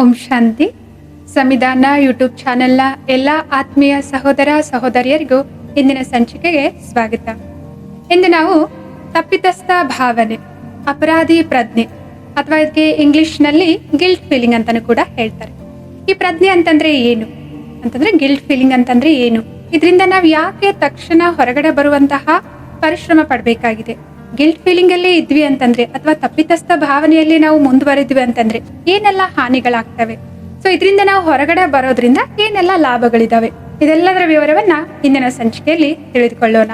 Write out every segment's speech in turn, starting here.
ಓಂ ಶಾಂತಿ. ಸಂವಿಧಾನ ಯೂಟ್ಯೂಬ್ ಚಾನೆಲ್ನ ಎಲ್ಲ ಆತ್ಮೀಯ ಸಹೋದರ ಸಹೋದರಿಯರಿಗೂ ಇಂದಿನ ಸಂಚಿಕೆಗೆ ಸ್ವಾಗತ. ಇಂದು ನಾವು ತಪ್ಪಿತಸ್ಥ ಭಾವನೆ, ಅಪರಾಧಿ ಪ್ರಜ್ಞೆ ಅಥವಾ ಇದಕ್ಕೆ ಇಂಗ್ಲಿಷ್ನಲ್ಲಿ ಗಿಲ್ಟ್ ಫೀಲಿಂಗ್ ಅಂತಾನೂ ಕೂಡ ಹೇಳ್ತಾರೆ. ಈ ಪ್ರಜ್ಞೆ ಅಂತಂದ್ರೆ ಏನು? ಅಂತಂದ್ರೆ ಗಿಲ್ಟ್ ಫೀಲಿಂಗ್ ಅಂತಂದ್ರೆ ಏನು? ಇದರಿಂದ ನಾವು ಯಾಕೆ ತಕ್ಷಣ ಹೊರಗಡೆ ಬರುವಂತಹ ಪರಿಶ್ರಮ ಪಡಬೇಕಾಗಿದೆ? ಗಿಲ್ಟ್ ಫೀಲಿಂಗ್ ಅಲ್ಲೇ ಇದ್ವಿ ಅಂತಂದ್ರೆ ಅಥವಾ ತಪ್ಪಿತಸ್ಥ ಭಾವನೆಯಲ್ಲಿ ನಾವು ಮುಂದುವರೆದ್ವಿ ಅಂತಂದ್ರೆ ಏನೆಲ್ಲ ಹಾನಿಗಳಾಗ್ತವೆ? ಸೊ ಇದರಿಂದ ನಾವು ಹೊರಗಡೆ ಬರೋದ್ರಿಂದ ಏನೆಲ್ಲ ಲಾಭಗಳಿದಾವೆ? ಇದೆಲ್ಲದರ ವಿವರವನ್ನ ಇಂದಿನ ಸಂಚಿಕೆಯಲ್ಲಿ ತಿಳಿದುಕೊಳ್ಳೋಣ.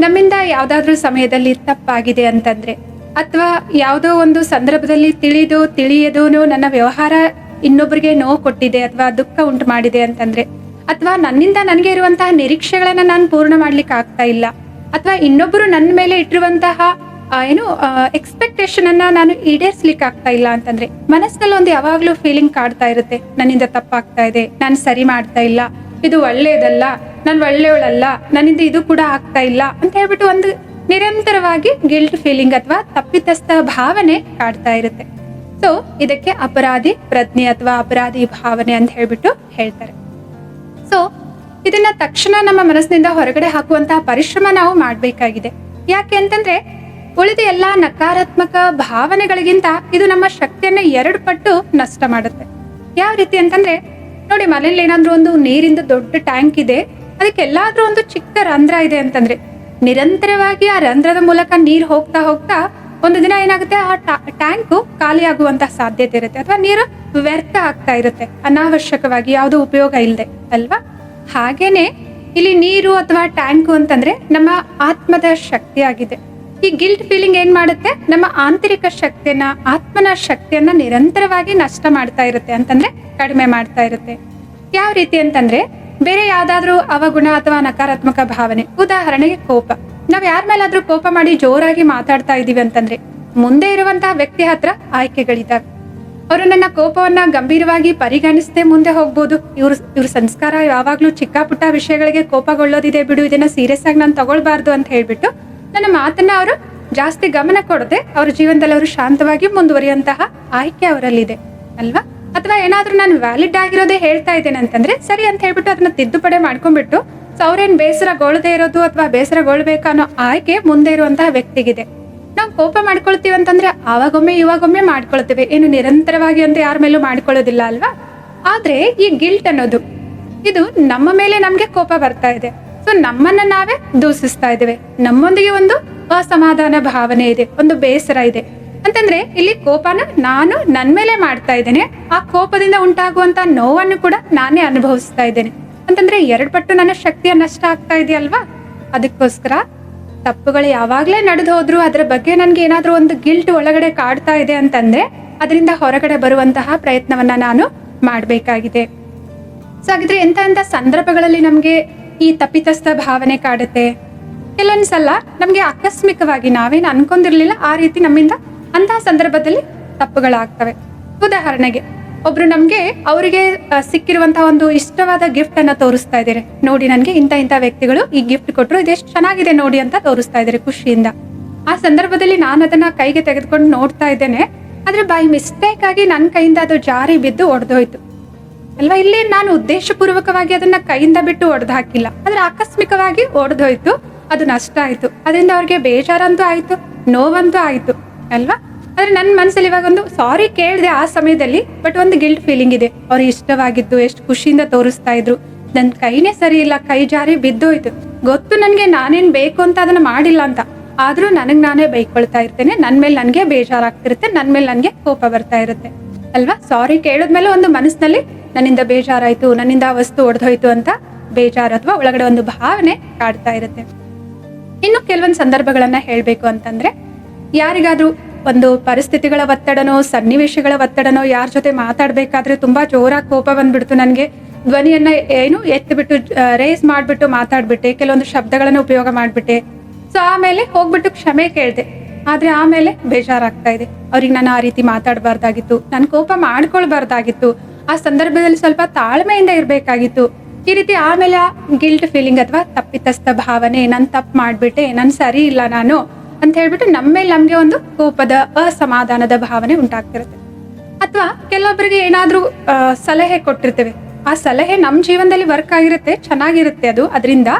ನಮ್ಮಿಂದ ಯಾವ್ದಾದ್ರೂ ಸಮಯದಲ್ಲಿ ತಪ್ಪಾಗಿದೆ ಅಂತಂದ್ರೆ ಅಥವಾ ಯಾವುದೋ ಒಂದು ಸಂದರ್ಭದಲ್ಲಿ ತಿಳಿದು ತಿಳಿಯದೋನು ನನ್ನ ವ್ಯವಹಾರ ಇನ್ನೊಬ್ಬರಿಗೆ ನೋವು ಕೊಟ್ಟಿದೆ ಅಥವಾ ದುಃಖ ಉಂಟು ಮಾಡಿದೆ ಅಂತಂದ್ರೆ ಅಥವಾ ನನ್ನಿಂದ ನನಗೆ ಇರುವಂತಹ ನಿರೀಕ್ಷೆಗಳನ್ನ ನಾನು ಪೂರ್ಣ ಮಾಡ್ಲಿಕ್ಕೆ ಆಗ್ತಾ ಇಲ್ಲ. ಅಥವಾ ಇನ್ನೊಬ್ಬರು ನನ್ನ ಮೇಲೆ ಇಟ್ಟಿರುವಂತಹ ಏನು ಎಕ್ಸ್ಪೆಕ್ಟೇಷನ್ ಅನ್ನ ನಾನು ಈಡೇರಿಸ್ಲಿಕ್ಕೆ ಆಗ್ತಾ ಇಲ್ಲ ಅಂತಂದ್ರೆ ಮನಸ್ಸಿನಲ್ಲಿ ಒಂದು ಯಾವಾಗ್ಲೂ ಫೀಲಿಂಗ್ ಕಾಡ್ತಾ ಇರುತ್ತೆ. ನನ್ನಿಂದ ತಪ್ಪಾಗ್ತಾ ಇದೆ, ನಾನು ಸರಿ ಮಾಡ್ತಾ ಇಲ್ಲ, ಇದು ಒಳ್ಳೆಯದಲ್ಲ, ನಾನು ಒಳ್ಳೆಯವಳಲ್ಲ, ನನ್ನಿಂದ ಇದು ಕೂಡ ಆಗ್ತಾ ಇಲ್ಲ ಅಂತ ಹೇಳ್ಬಿಟ್ಟು ಒಂದು ನಿರಂತರವಾಗಿ ಗಿಲ್ಟ್ ಫೀಲಿಂಗ್ ಅಥವಾ ತಪ್ಪಿತಸ್ಥ ಭಾವನೆ ಕಾಡ್ತಾ ಇರುತ್ತೆ. ಸೊ ಇದಕ್ಕೆ ಅಪರಾಧಿ ಪ್ರಜ್ಞೆ ಅಥವಾ ಅಪರಾಧಿ ಭಾವನೆ ಅಂತ ಹೇಳ್ಬಿಟ್ಟು ಹೇಳ್ತಾರೆ. ಸೊ ಇದನ್ನ ತಕ್ಷಣ ನಮ್ಮ ಮನಸ್ಸಿನಿಂದ ಹೊರಗಡೆ ಹಾಕುವಂತಹ ಪರಿಶ್ರಮ ನಾವು ಮಾಡಬೇಕಾಗಿದೆ. ಯಾಕೆ ಅಂತಂದ್ರೆ, ಉಳಿದ ಎಲ್ಲಾ ನಕಾರಾತ್ಮಕ ಭಾವನೆಗಳಿಗಿಂತ ಇದು ನಮ್ಮ ಶಕ್ತಿಯನ್ನ ಎರಡು ಪಟ್ಟು ನಷ್ಟ ಮಾಡುತ್ತೆ. ಯಾವ ರೀತಿ ಅಂತಂದ್ರೆ, ನೋಡಿ ಮನೇಲಿ ಏನಾದ್ರೂ ಒಂದು ನೀರಿಂದ ದೊಡ್ಡ ಟ್ಯಾಂಕ್ ಇದೆ, ಅದಕ್ಕೆ ಎಲ್ಲಾದ್ರೂ ಒಂದು ಚಿಕ್ಕ ರಂಧ್ರ ಇದೆ ಅಂತಂದ್ರೆ, ನಿರಂತರವಾಗಿ ಆ ರಂಧ್ರದ ಮೂಲಕ ನೀರು ಹೋಗ್ತಾ ಹೋಗ್ತಾ ಒಂದು ದಿನ ಏನಾಗುತ್ತೆ, ಆ ಟ್ಯಾಂಕ್ ಖಾಲಿ ಆಗುವಂತಹ ಸಾಧ್ಯತೆ ಇರುತ್ತೆ. ಅಥವಾ ನೀರು ವ್ಯರ್ಥ ಆಗ್ತಾ ಇರುತ್ತೆ, ಅನಾವಶ್ಯಕವಾಗಿ, ಯಾವುದು ಉಪಯೋಗ ಇಲ್ಲದೆ ಅಲ್ವಾ? ಹಾಗೇನೆ ಇಲ್ಲಿ ನೀರು ಅಥವಾ ಟ್ಯಾಂಕು ಅಂತಂದ್ರೆ ನಮ್ಮ ಆತ್ಮದ ಶಕ್ತಿಯಾಗಿದೆ. ಈ ಗಿಲ್ಟ್ ಫೀಲಿಂಗ್ ಏನ್ ಮಾಡುತ್ತೆ? ನಮ್ಮ ಆಂತರಿಕ ಶಕ್ತಿಯನ್ನ, ಆತ್ಮನ ಶಕ್ತಿಯನ್ನ ನಿರಂತರವಾಗಿ ನಷ್ಟ ಮಾಡ್ತಾ ಇರುತ್ತೆ ಅಂತಂದ್ರೆ ಕಡಿಮೆ ಮಾಡ್ತಾ ಇರುತ್ತೆ. ಯಾವ ರೀತಿ ಅಂತಂದ್ರೆ ಬೇರೆ ಯಾವ್ದಾದ್ರೂ ಅವಗುಣ ಅಥವಾ ನಕಾರಾತ್ಮಕ ಭಾವನೆ, ಉದಾಹರಣೆಗೆ ಕೋಪ. ನಾವ್ ಯಾರ ಮೇಲಾದ್ರೂ ಕೋಪ ಮಾಡಿ ಜೋರಾಗಿ ಮಾತಾಡ್ತಾ ಇದೀವಿ ಅಂತಂದ್ರೆ ಮುಂದೆ ಇರುವಂತಹ ವ್ಯಕ್ತಿ ಹತ್ರ ಆಯ್ಕೆಗಳಿದಾವೆ. ಅವರು ನನ್ನ ಕೋಪವನ್ನ ಗಂಭೀರವಾಗಿ ಪರಿಗಣಿಸದೆ ಮುಂದೆ ಹೋಗ್ಬೋದು. ಇವ್ರ ಇವ್ರ ಸಂಸ್ಕಾರ ಯಾವಾಗ್ಲೂ ಚಿಕ್ಕ ಪುಟ್ಟ ವಿಷಯಗಳಿಗೆ ಕೋಪಗೊಳ್ಳೋದಿದೆ ಬಿಡು, ಇದನ್ನ ಸೀರಿಯಸ್ ಆಗಿ ನಾನು ತಗೊಳ್ಬಾರ್ದು ಅಂತ ಹೇಳ್ಬಿಟ್ಟು ನನ್ನ ಮಾತನ್ನ ಅವರು ಜಾಸ್ತಿ ಗಮನ ಕೊಡದೆ ಅವ್ರ ಜೀವನದಲ್ಲಿ ಅವರು ಶಾಂತವಾಗಿ ಮುಂದುವರಿಯುವಂತಹ ಆಯ್ಕೆ ಅವರಲ್ಲಿದೆ. ಅಲ್ವಾ? ಅಥವಾ ಏನಾದ್ರೂ ನಾನು ವ್ಯಾಲಿಡ್ ಆಗಿರೋದೇ ಹೇಳ್ತಾ ಇದ್ದೇನೆ ಅಂತಂದ್ರೆ ಸರಿ ಅಂತ ಹೇಳ್ಬಿಟ್ಟು ಅದನ್ನ ತಿದ್ದುಪಡಿ ಮಾಡ್ಕೊಂಡ್ಬಿಟ್ಟು ಸೊ ಅವ್ರೇನ್ ಬೇಸರಗೊಳ್ಳದೆ ಇರೋದು ಅಥವಾ ಬೇಸರಗೊಳ್ಬೇಕು ಅನ್ನೋ ಆಯ್ಕೆ ಮುಂದೆ ಇರುವಂತಹ ವ್ಯಕ್ತಿಗಿದೆ. ನಾವು ಕೋಪ ಮಾಡ್ಕೊಳ್ತೀವಿ ಅಂತಂದ್ರೆ ಆವಾಗೊಮ್ಮೆ ಇವಾಗೊಮ್ಮೆ ಮಾಡ್ಕೊಳ್ತೇವೆ. ಏನು ನಿರಂತರವಾಗಿ ಅಂತ ಯಾರ ಮೇಲೂ ಮಾಡ್ಕೊಳ್ಳೋದಿಲ್ಲ ಅಲ್ವಾ? ಆದ್ರೆ ಈ ಗಿಲ್ಟ್ ಅನ್ನೋದು, ಇದು ನಮ್ಮ ಮೇಲೆ ನಮ್ಗೆ ಕೋಪ ಬರ್ತಾ ಇದೆ. ಸೊ ನಮ್ಮನ್ನ ನಾವೇ ದೂಷಿಸ್ತಾ ಇದ್ದೇವೆ. ನಮ್ಮೊಂದಿಗೆ ಒಂದು ಅಸಮಾಧಾನ ಭಾವನೆ ಇದೆ, ಒಂದು ಬೇಸರ ಇದೆ. ಅಂತಂದ್ರೆ ಇಲ್ಲಿ ಕೋಪನ ನಾನು ನನ್ ಮೇಲೆ ಮಾಡ್ತಾ ಇದ್ದೇನೆ, ಆ ಕೋಪದಿಂದ ಉಂಟಾಗುವಂತ ನೋವನ್ನು ಕೂಡ ನಾನೇ ಅನುಭವಿಸ್ತಾ ಇದ್ದೇನೆ. ಅಂತಂದ್ರೆ ಎರಡು ಪಟ್ಟು ನನ್ನ ಶಕ್ತಿಯ ನಷ್ಟ ಆಗ್ತಾ ಇದೆಯಲ್ವಾ? ಅದಕ್ಕೋಸ್ಕರ ತಪ್ಪುಗಳು ಯಾವಾಗಲೇ ನಡೆದು ಹೋದ್ರು ಅದ್ರ ಬಗ್ಗೆ ನನ್ಗೆ ಏನಾದ್ರೂ ಒಂದು ಗಿಲ್ಟ್ ಒಳಗಡೆ ಕಾಡ್ತಾ ಇದೆ ಅಂತಂದ್ರೆ ಅದರಿಂದ ಹೊರಗಡೆ ಬರುವಂತಹ ಪ್ರಯತ್ನವನ್ನ ನಾನು ಮಾಡ್ಬೇಕಾಗಿದೆ. ಸೊ ಹಾಗಿದ್ರೆ ಎಂಥ ಎಂಥ ಸಂದರ್ಭಗಳಲ್ಲಿ ನಮ್ಗೆ ಈ ತಪ್ಪಿತಸ್ಥ ಭಾವನೆ ಕಾಡುತ್ತೆ? ಕೆಲವೊಂದ್ಸಲ ನಮ್ಗೆ ಆಕಸ್ಮಿಕವಾಗಿ ನಾವೇನು ಅನ್ಕೊಂಡಿರ್ಲಿಲ್ಲ, ಆ ರೀತಿ ನಮ್ಮಿಂದ ಅಂತಹ ಸಂದರ್ಭದಲ್ಲಿ ತಪ್ಪುಗಳಾಗ್ತವೆ. ಉದಾಹರಣೆಗೆ ಒಬ್ರು ನಮ್ಗೆ ಅವರಿಗೆ ಸಿಕ್ಕಿರುವಂತಹ ಒಂದು ಇಷ್ಟವಾದ ಗಿಫ್ಟ್ ಅನ್ನ ತೋರಿಸ್ತಾ ಇದ್ದಾರೆ. ನೋಡಿ ನನ್ಗೆ ಇಂಥ ಇಂಥ ವ್ಯಕ್ತಿಗಳು ಈ ಗಿಫ್ಟ್ ಕೊಟ್ಟರು ಇದೆಷ್ಟು ಚೆನ್ನಾಗಿದೆ ನೋಡಿ ಅಂತ ತೋರಿಸ್ತಾ ಇದ್ದಾರೆ ಖುಷಿಯಿಂದ. ಆ ಸಂದರ್ಭದಲ್ಲಿ ನಾನು ಅದನ್ನ ಕೈಗೆ ತೆಗೆದುಕೊಂಡು ನೋಡ್ತಾ ಇದ್ದೇನೆ. ಆದ್ರೆ ಬೈ ಮಿಸ್ಟೇಕ್ ಆಗಿ ನನ್ನ ಕೈಯಿಂದ ಅದು ಜಾರಿ ಬಿದ್ದು ಒಡೆದೋಯ್ತು. ಅಲ್ವಾ? ಇಲ್ಲಿ ನಾನು ಉದ್ದೇಶಪೂರ್ವಕವಾಗಿ ಅದನ್ನ ಕೈಯಿಂದ ಬಿಟ್ಟು ಒಡೆದು ಹಾಕಿಲ್ಲ ಆದ್ರೆ ಆಕಸ್ಮಿಕವಾಗಿ ಒಡೆದೋಯ್ತು. ಅದು ನಷ್ಟ ಆಯ್ತು. ಅದರಿಂದ ಅವ್ರಿಗೆ ಬೇಜಾರಂತೂ ಆಯ್ತು, ನೋವಂತೂ ಆಯ್ತು. ಅಲ್ವಾ? ಆದ್ರೆ ನನ್ನ ಮನಸ್ಸಲ್ಲಿ ಇವಾಗ ಒಂದು ಸಾರಿ ಕೇಳಿದೆ ಆ ಸಮಯದಲ್ಲಿ ಬಟ್ ಒಂದು ಗಿಲ್ಟ್ ಫೀಲಿಂಗ್ ಇದೆ. ಅವ್ರು ಇಷ್ಟವಾಗಿದ್ದು, ಎಷ್ಟು ಖುಷಿಯಿಂದ ತೋರಿಸ್ತಾ ಇದ್ರು. ನನ್ನ ಕೈನೇ ಸರಿ ಇಲ್ಲ, ಕೈ ಜಾರಿ ಬಿದ್ದೋಯ್ತು. ಗೊತ್ತು ನನಗೆ ನಾನೇನ್ ಬೇಕು ಅಂತ ಅದನ್ನ ಮಾಡಿಲ್ಲ ಅಂತ. ಆದ್ರೂ ನನಗೆ ನಾನೇ ಬೈಕೊಳ್ತಾ ಇರ್ತೇನೆ. ನನ್ ಮೇಲೆ ನನಗೆ ಬೇಜಾರಾಗ್ತಿರುತ್ತೆ. ನನ್ ಮೇಲೆ ನನ್ಗೆ ಕೋಪ ಬರ್ತಾ ಇರುತ್ತೆ. ಅಲ್ವಾ? ಸಾರಿ ಕೇಳಿದ್ಮೇಲೆ ಒಂದು ಮನಸ್ಸಿನಲ್ಲಿ ನನ್ನಿಂದ ಬೇಜಾರಾಯ್ತು, ನನ್ನಿಂದ ಆ ವಸ್ತು ಒಡೆದೋಯ್ತು ಅಂತ ಬೇಜಾರು ಅಥವಾ ಒಳಗಡೆ ಒಂದು ಭಾವನೆ ಕಾಡ್ತಾ ಇರುತ್ತೆ. ಇನ್ನು ಕೆಲವೊಂದು ಸಂದರ್ಭಗಳನ್ನ ಹೇಳಬೇಕು ಅಂತಂದ್ರೆ, ಯಾರಿಗಾದ್ರೂ ಒಂದು ಪರಿಸ್ಥಿತಿಗಳ ಒತ್ತಡನೋ, ಸನ್ನಿವೇಶಗಳ ಒತ್ತಡನೋ, ಯಾರ ಜೊತೆ ಮಾತಾಡಬೇಕಾದ್ರೆ ತುಂಬಾ ಜೋರಾಗಿ ಕೋಪ ಬಂದ್ಬಿಡ್ತು ನನಗೆ. ಧ್ವನಿಯನ್ನ ಏನು ಎತ್ತಿಬಿಟ್ಟು ರೇಸ್ ಮಾಡ್ಬಿಟ್ಟು ಮಾತಾಡ್ಬಿಟ್ಟೆ, ಕೆಲವೊಂದು ಶಬ್ದಗಳನ್ನು ಉಪಯೋಗ ಮಾಡ್ಬಿಟ್ಟೆ. ಸೊ ಆಮೇಲೆ ಹೋಗ್ಬಿಟ್ಟು ಕ್ಷಮೆ ಕೇಳಿದೆ. ಆದ್ರೆ ಆಮೇಲೆ ಬೇಜಾರಾಗ್ತಾ ಇದೆ. ಅವ್ರಿಗೆ ನಾನು ಆ ರೀತಿ ಮಾತಾಡಬಾರ್ದಾಗಿತ್ತು ನನ್ನ ಕೋಪ ಮಾಡ್ಕೊಳ್ಬಾರ್ದಾಗಿತ್ತು, ಆ ಸಂದರ್ಭದಲ್ಲಿ ಸ್ವಲ್ಪ ತಾಳ್ಮೆಯಿಂದ ಇರಬೇಕಾಗಿತ್ತು. ಈ ರೀತಿ ಆಮೇಲೆ ಗಿಲ್ಟ್ ಫೀಲಿಂಗ್ ಅಥವಾ ತಪ್ಪಿತಸ್ಥ ಭಾವನೆ, ನಾನು ತಪ್ಪು ಮಾಡ್ಬಿಟ್ಟೆ, ನಾನು ಸರಿ ಇಲ್ಲ ನಾನು ಅಂತ ಹೇಳ್ಬಿಟ್ಟು ನಮ್ಮ ಮೇಲೆ ನಮ್ಗೆ ಒಂದು ಕೋಪದ, ಅಸಮಾಧಾನದ ಭಾವನೆ ಉಂಟಾಗ್ತಿರುತ್ತೆ. ಅಥವಾ ಕೆಲವೊಬ್ಬರಿಗೆ ಏನಾದ್ರೂ ಸಲಹೆ ಕೊಟ್ಟಿರ್ತೇವೆ. ಆ ಸಲಹೆ ನಮ್ಮ ಜೀವನದಲ್ಲಿ ವರ್ಕ್ ಆಗಿರುತ್ತೆ, ಚೆನ್ನಾಗಿರುತ್ತೆ ಅದು. ಅದರಿಂದ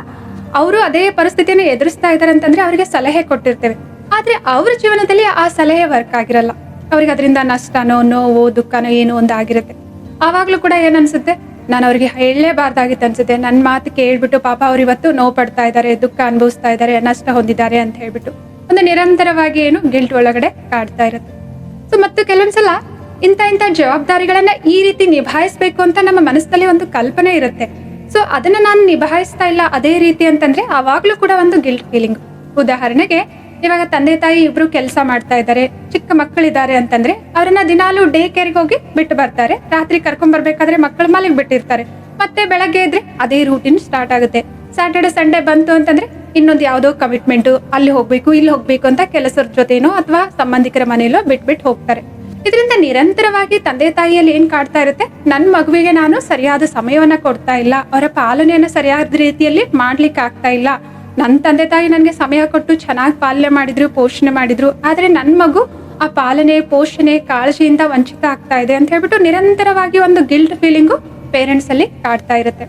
ಅವರು ಅದೇ ಪರಿಸ್ಥಿತಿಯನ್ನು ಎದುರಿಸ್ತಾ ಇದ್ದಾರೆ ಅಂತಂದ್ರೆ ಅವರಿಗೆ ಸಲಹೆ ಕೊಟ್ಟಿರ್ತೇವೆ. ಆದ್ರೆ ಅವ್ರ ಜೀವನದಲ್ಲಿ ಆ ಸಲಹೆ ವರ್ಕ್ ಆಗಿರಲ್ಲ. ಅವ್ರಿಗೆ ಅದರಿಂದ ನಷ್ಟನೋ, ನೋವು, ದುಃಖನೋ ಏನೋ ಒಂದು ಆಗಿರುತ್ತೆ. ಆವಾಗ್ಲೂ ಕೂಡ ಏನ್ ಅನ್ಸುತ್ತೆ ನಾನು ಅವ್ರಿಗೆ ಹೇಳಲೇಬಾರ್ದಾಗಿತ್ತು ಅನ್ಸುತ್ತೆ. ನನ್ನ ಮಾತು ಕೇಳ್ಬಿಟ್ಟು ಪಾಪ ಅವ್ರು ಇವತ್ತು ನೋವು ಪಡ್ತಾ ಇದ್ದಾರೆ, ದುಃಖ ಅನುಭವಿಸ್ತಾ ಇದ್ದಾರೆ, ನಷ್ಟ ಹೊಂದಿದ್ದಾರೆ ಅಂತ ಹೇಳ್ಬಿಟ್ಟು. ಒಂದು ನಿರಂತರವಾಗಿ ಏನು ಗಿಲ್ಟ್ ಒಳಗಡೆ ಕಾಡ್ತಾ ಇರುತ್ತೆ. ಸೊ ಮತ್ತು ಕೆಲವೊಂದ್ಸಲ ಇಂಥ ಇಂಥ ಜವಾಬ್ದಾರಿಗಳನ್ನ ಈ ರೀತಿ ನಿಭಾಯಿಸ್ಬೇಕು ಅಂತ ನಮ್ಮ ಮನಸ್ಸಲ್ಲಿ ಒಂದು ಕಲ್ಪನೆ ಇರುತ್ತೆ. ಸೊ ಅದನ್ನ ನಾನು ನಿಭಾಯಿಸ್ತಾ ಇಲ್ಲ ಅದೇ ರೀತಿ ಅಂತಂದ್ರೆ ಆವಾಗ್ಲೂ ಕೂಡ ಒಂದು ಗಿಲ್ಟ್ ಫೀಲಿಂಗ್ ಉದಾಹರಣೆಗೆ, ಇವಾಗ ತಂದೆ ತಾಯಿ ಇಬ್ರು ಕೆಲಸ ಮಾಡ್ತಾ ಇದ್ದಾರೆ, ಚಿಕ್ಕ ಮಕ್ಕಳಿದ್ದಾರೆ ಅಂತಂದ್ರೆ ಅವ್ರನ್ನ ದಿನಾಲು ಡೇ ಕೇರ್ಗೆ ಹೋಗಿ ಬಿಟ್ಟು ಬರ್ತಾರೆ. ರಾತ್ರಿ ಕರ್ಕೊಂಡ್ ಬರ್ಬೇಕಾದ್ರೆ ಮಕ್ಕಳು ಮಲಗಿ ಬಿಟ್ಟಿರ್ತಾರೆ. ಮತ್ತೆ ಬೆಳಗ್ಗೆ ಇದ್ರೆ ಅದೇ ರೂಟೀನ್ ಸ್ಟಾರ್ಟ್ ಆಗುತ್ತೆ. ಸ್ಯಾಟರ್ಡೆ ಸಂಡೇ ಬಂತು ಅಂತಂದ್ರೆ ಇನ್ನೊಂದು ಯಾವುದೋ ಕಮಿಟ್ಮೆಂಟ್ ಅಲ್ಲಿ ಹೋಗ್ಬೇಕು, ಇಲ್ಲಿ ಹೋಗ್ಬೇಕು ಅಂತ ಕೆಲಸದ ಜೊತೆನೋ ಅಥವಾ ಸಂಬಂಧಿಕರ ಮನೆಯಲ್ಲೋ ಬಿಟ್ಬಿಟ್ಟು ಹೋಗ್ತಾರೆ. ಇದರಿಂದ ನಿರಂತರವಾಗಿ ತಂದೆ ತಾಯಿಯಲ್ಲಿ ಏನ್ ಕಾಡ್ತಾ ಇರುತ್ತೆ? ನನ್ನ ಮಗುವಿಗೆ ನಾನು ಸರಿಯಾದ ಸಮಯವನ್ನ ಕೊಡ್ತಾ ಇಲ್ಲ. ಅವರ ಪಾಲನೆಯನ್ನ ಸರಿಯಾದ ರೀತಿಯಲ್ಲಿ ಮಾಡ್ಲಿಕ್ಕೆ ಆಗ್ತಾ ಇಲ್ಲ. ನನ್ನ ತಂದೆ ತಾಯಿ ನನಗೆ ಸಮಯ ಕೊಟ್ಟು ಚೆನ್ನಾಗಿ ಪಾಲನೆ ಮಾಡಿದ್ರು, ಪೋಷಣೆ ಮಾಡಿದ್ರು. ಆದ್ರೆ ನನ್ನ ಮಗು ಆ ಪಾಲನೆ, ಪೋಷಣೆ, ಕಾಳಜಿಯಿಂದ ವಂಚಿತ ಆಗ್ತಾ ಇದೆ ಅಂತ ಹೇಳ್ಬಿಟ್ಟು ನಿರಂತರವಾಗಿ ಒಂದು ಗಿಲ್ಟ್ ಫೀಲಿಂಗು ಪೇರೆಂಟ್ಸ್ ಅಲ್ಲಿ ಕಾಡ್ತಾ ಇರುತ್ತೆ.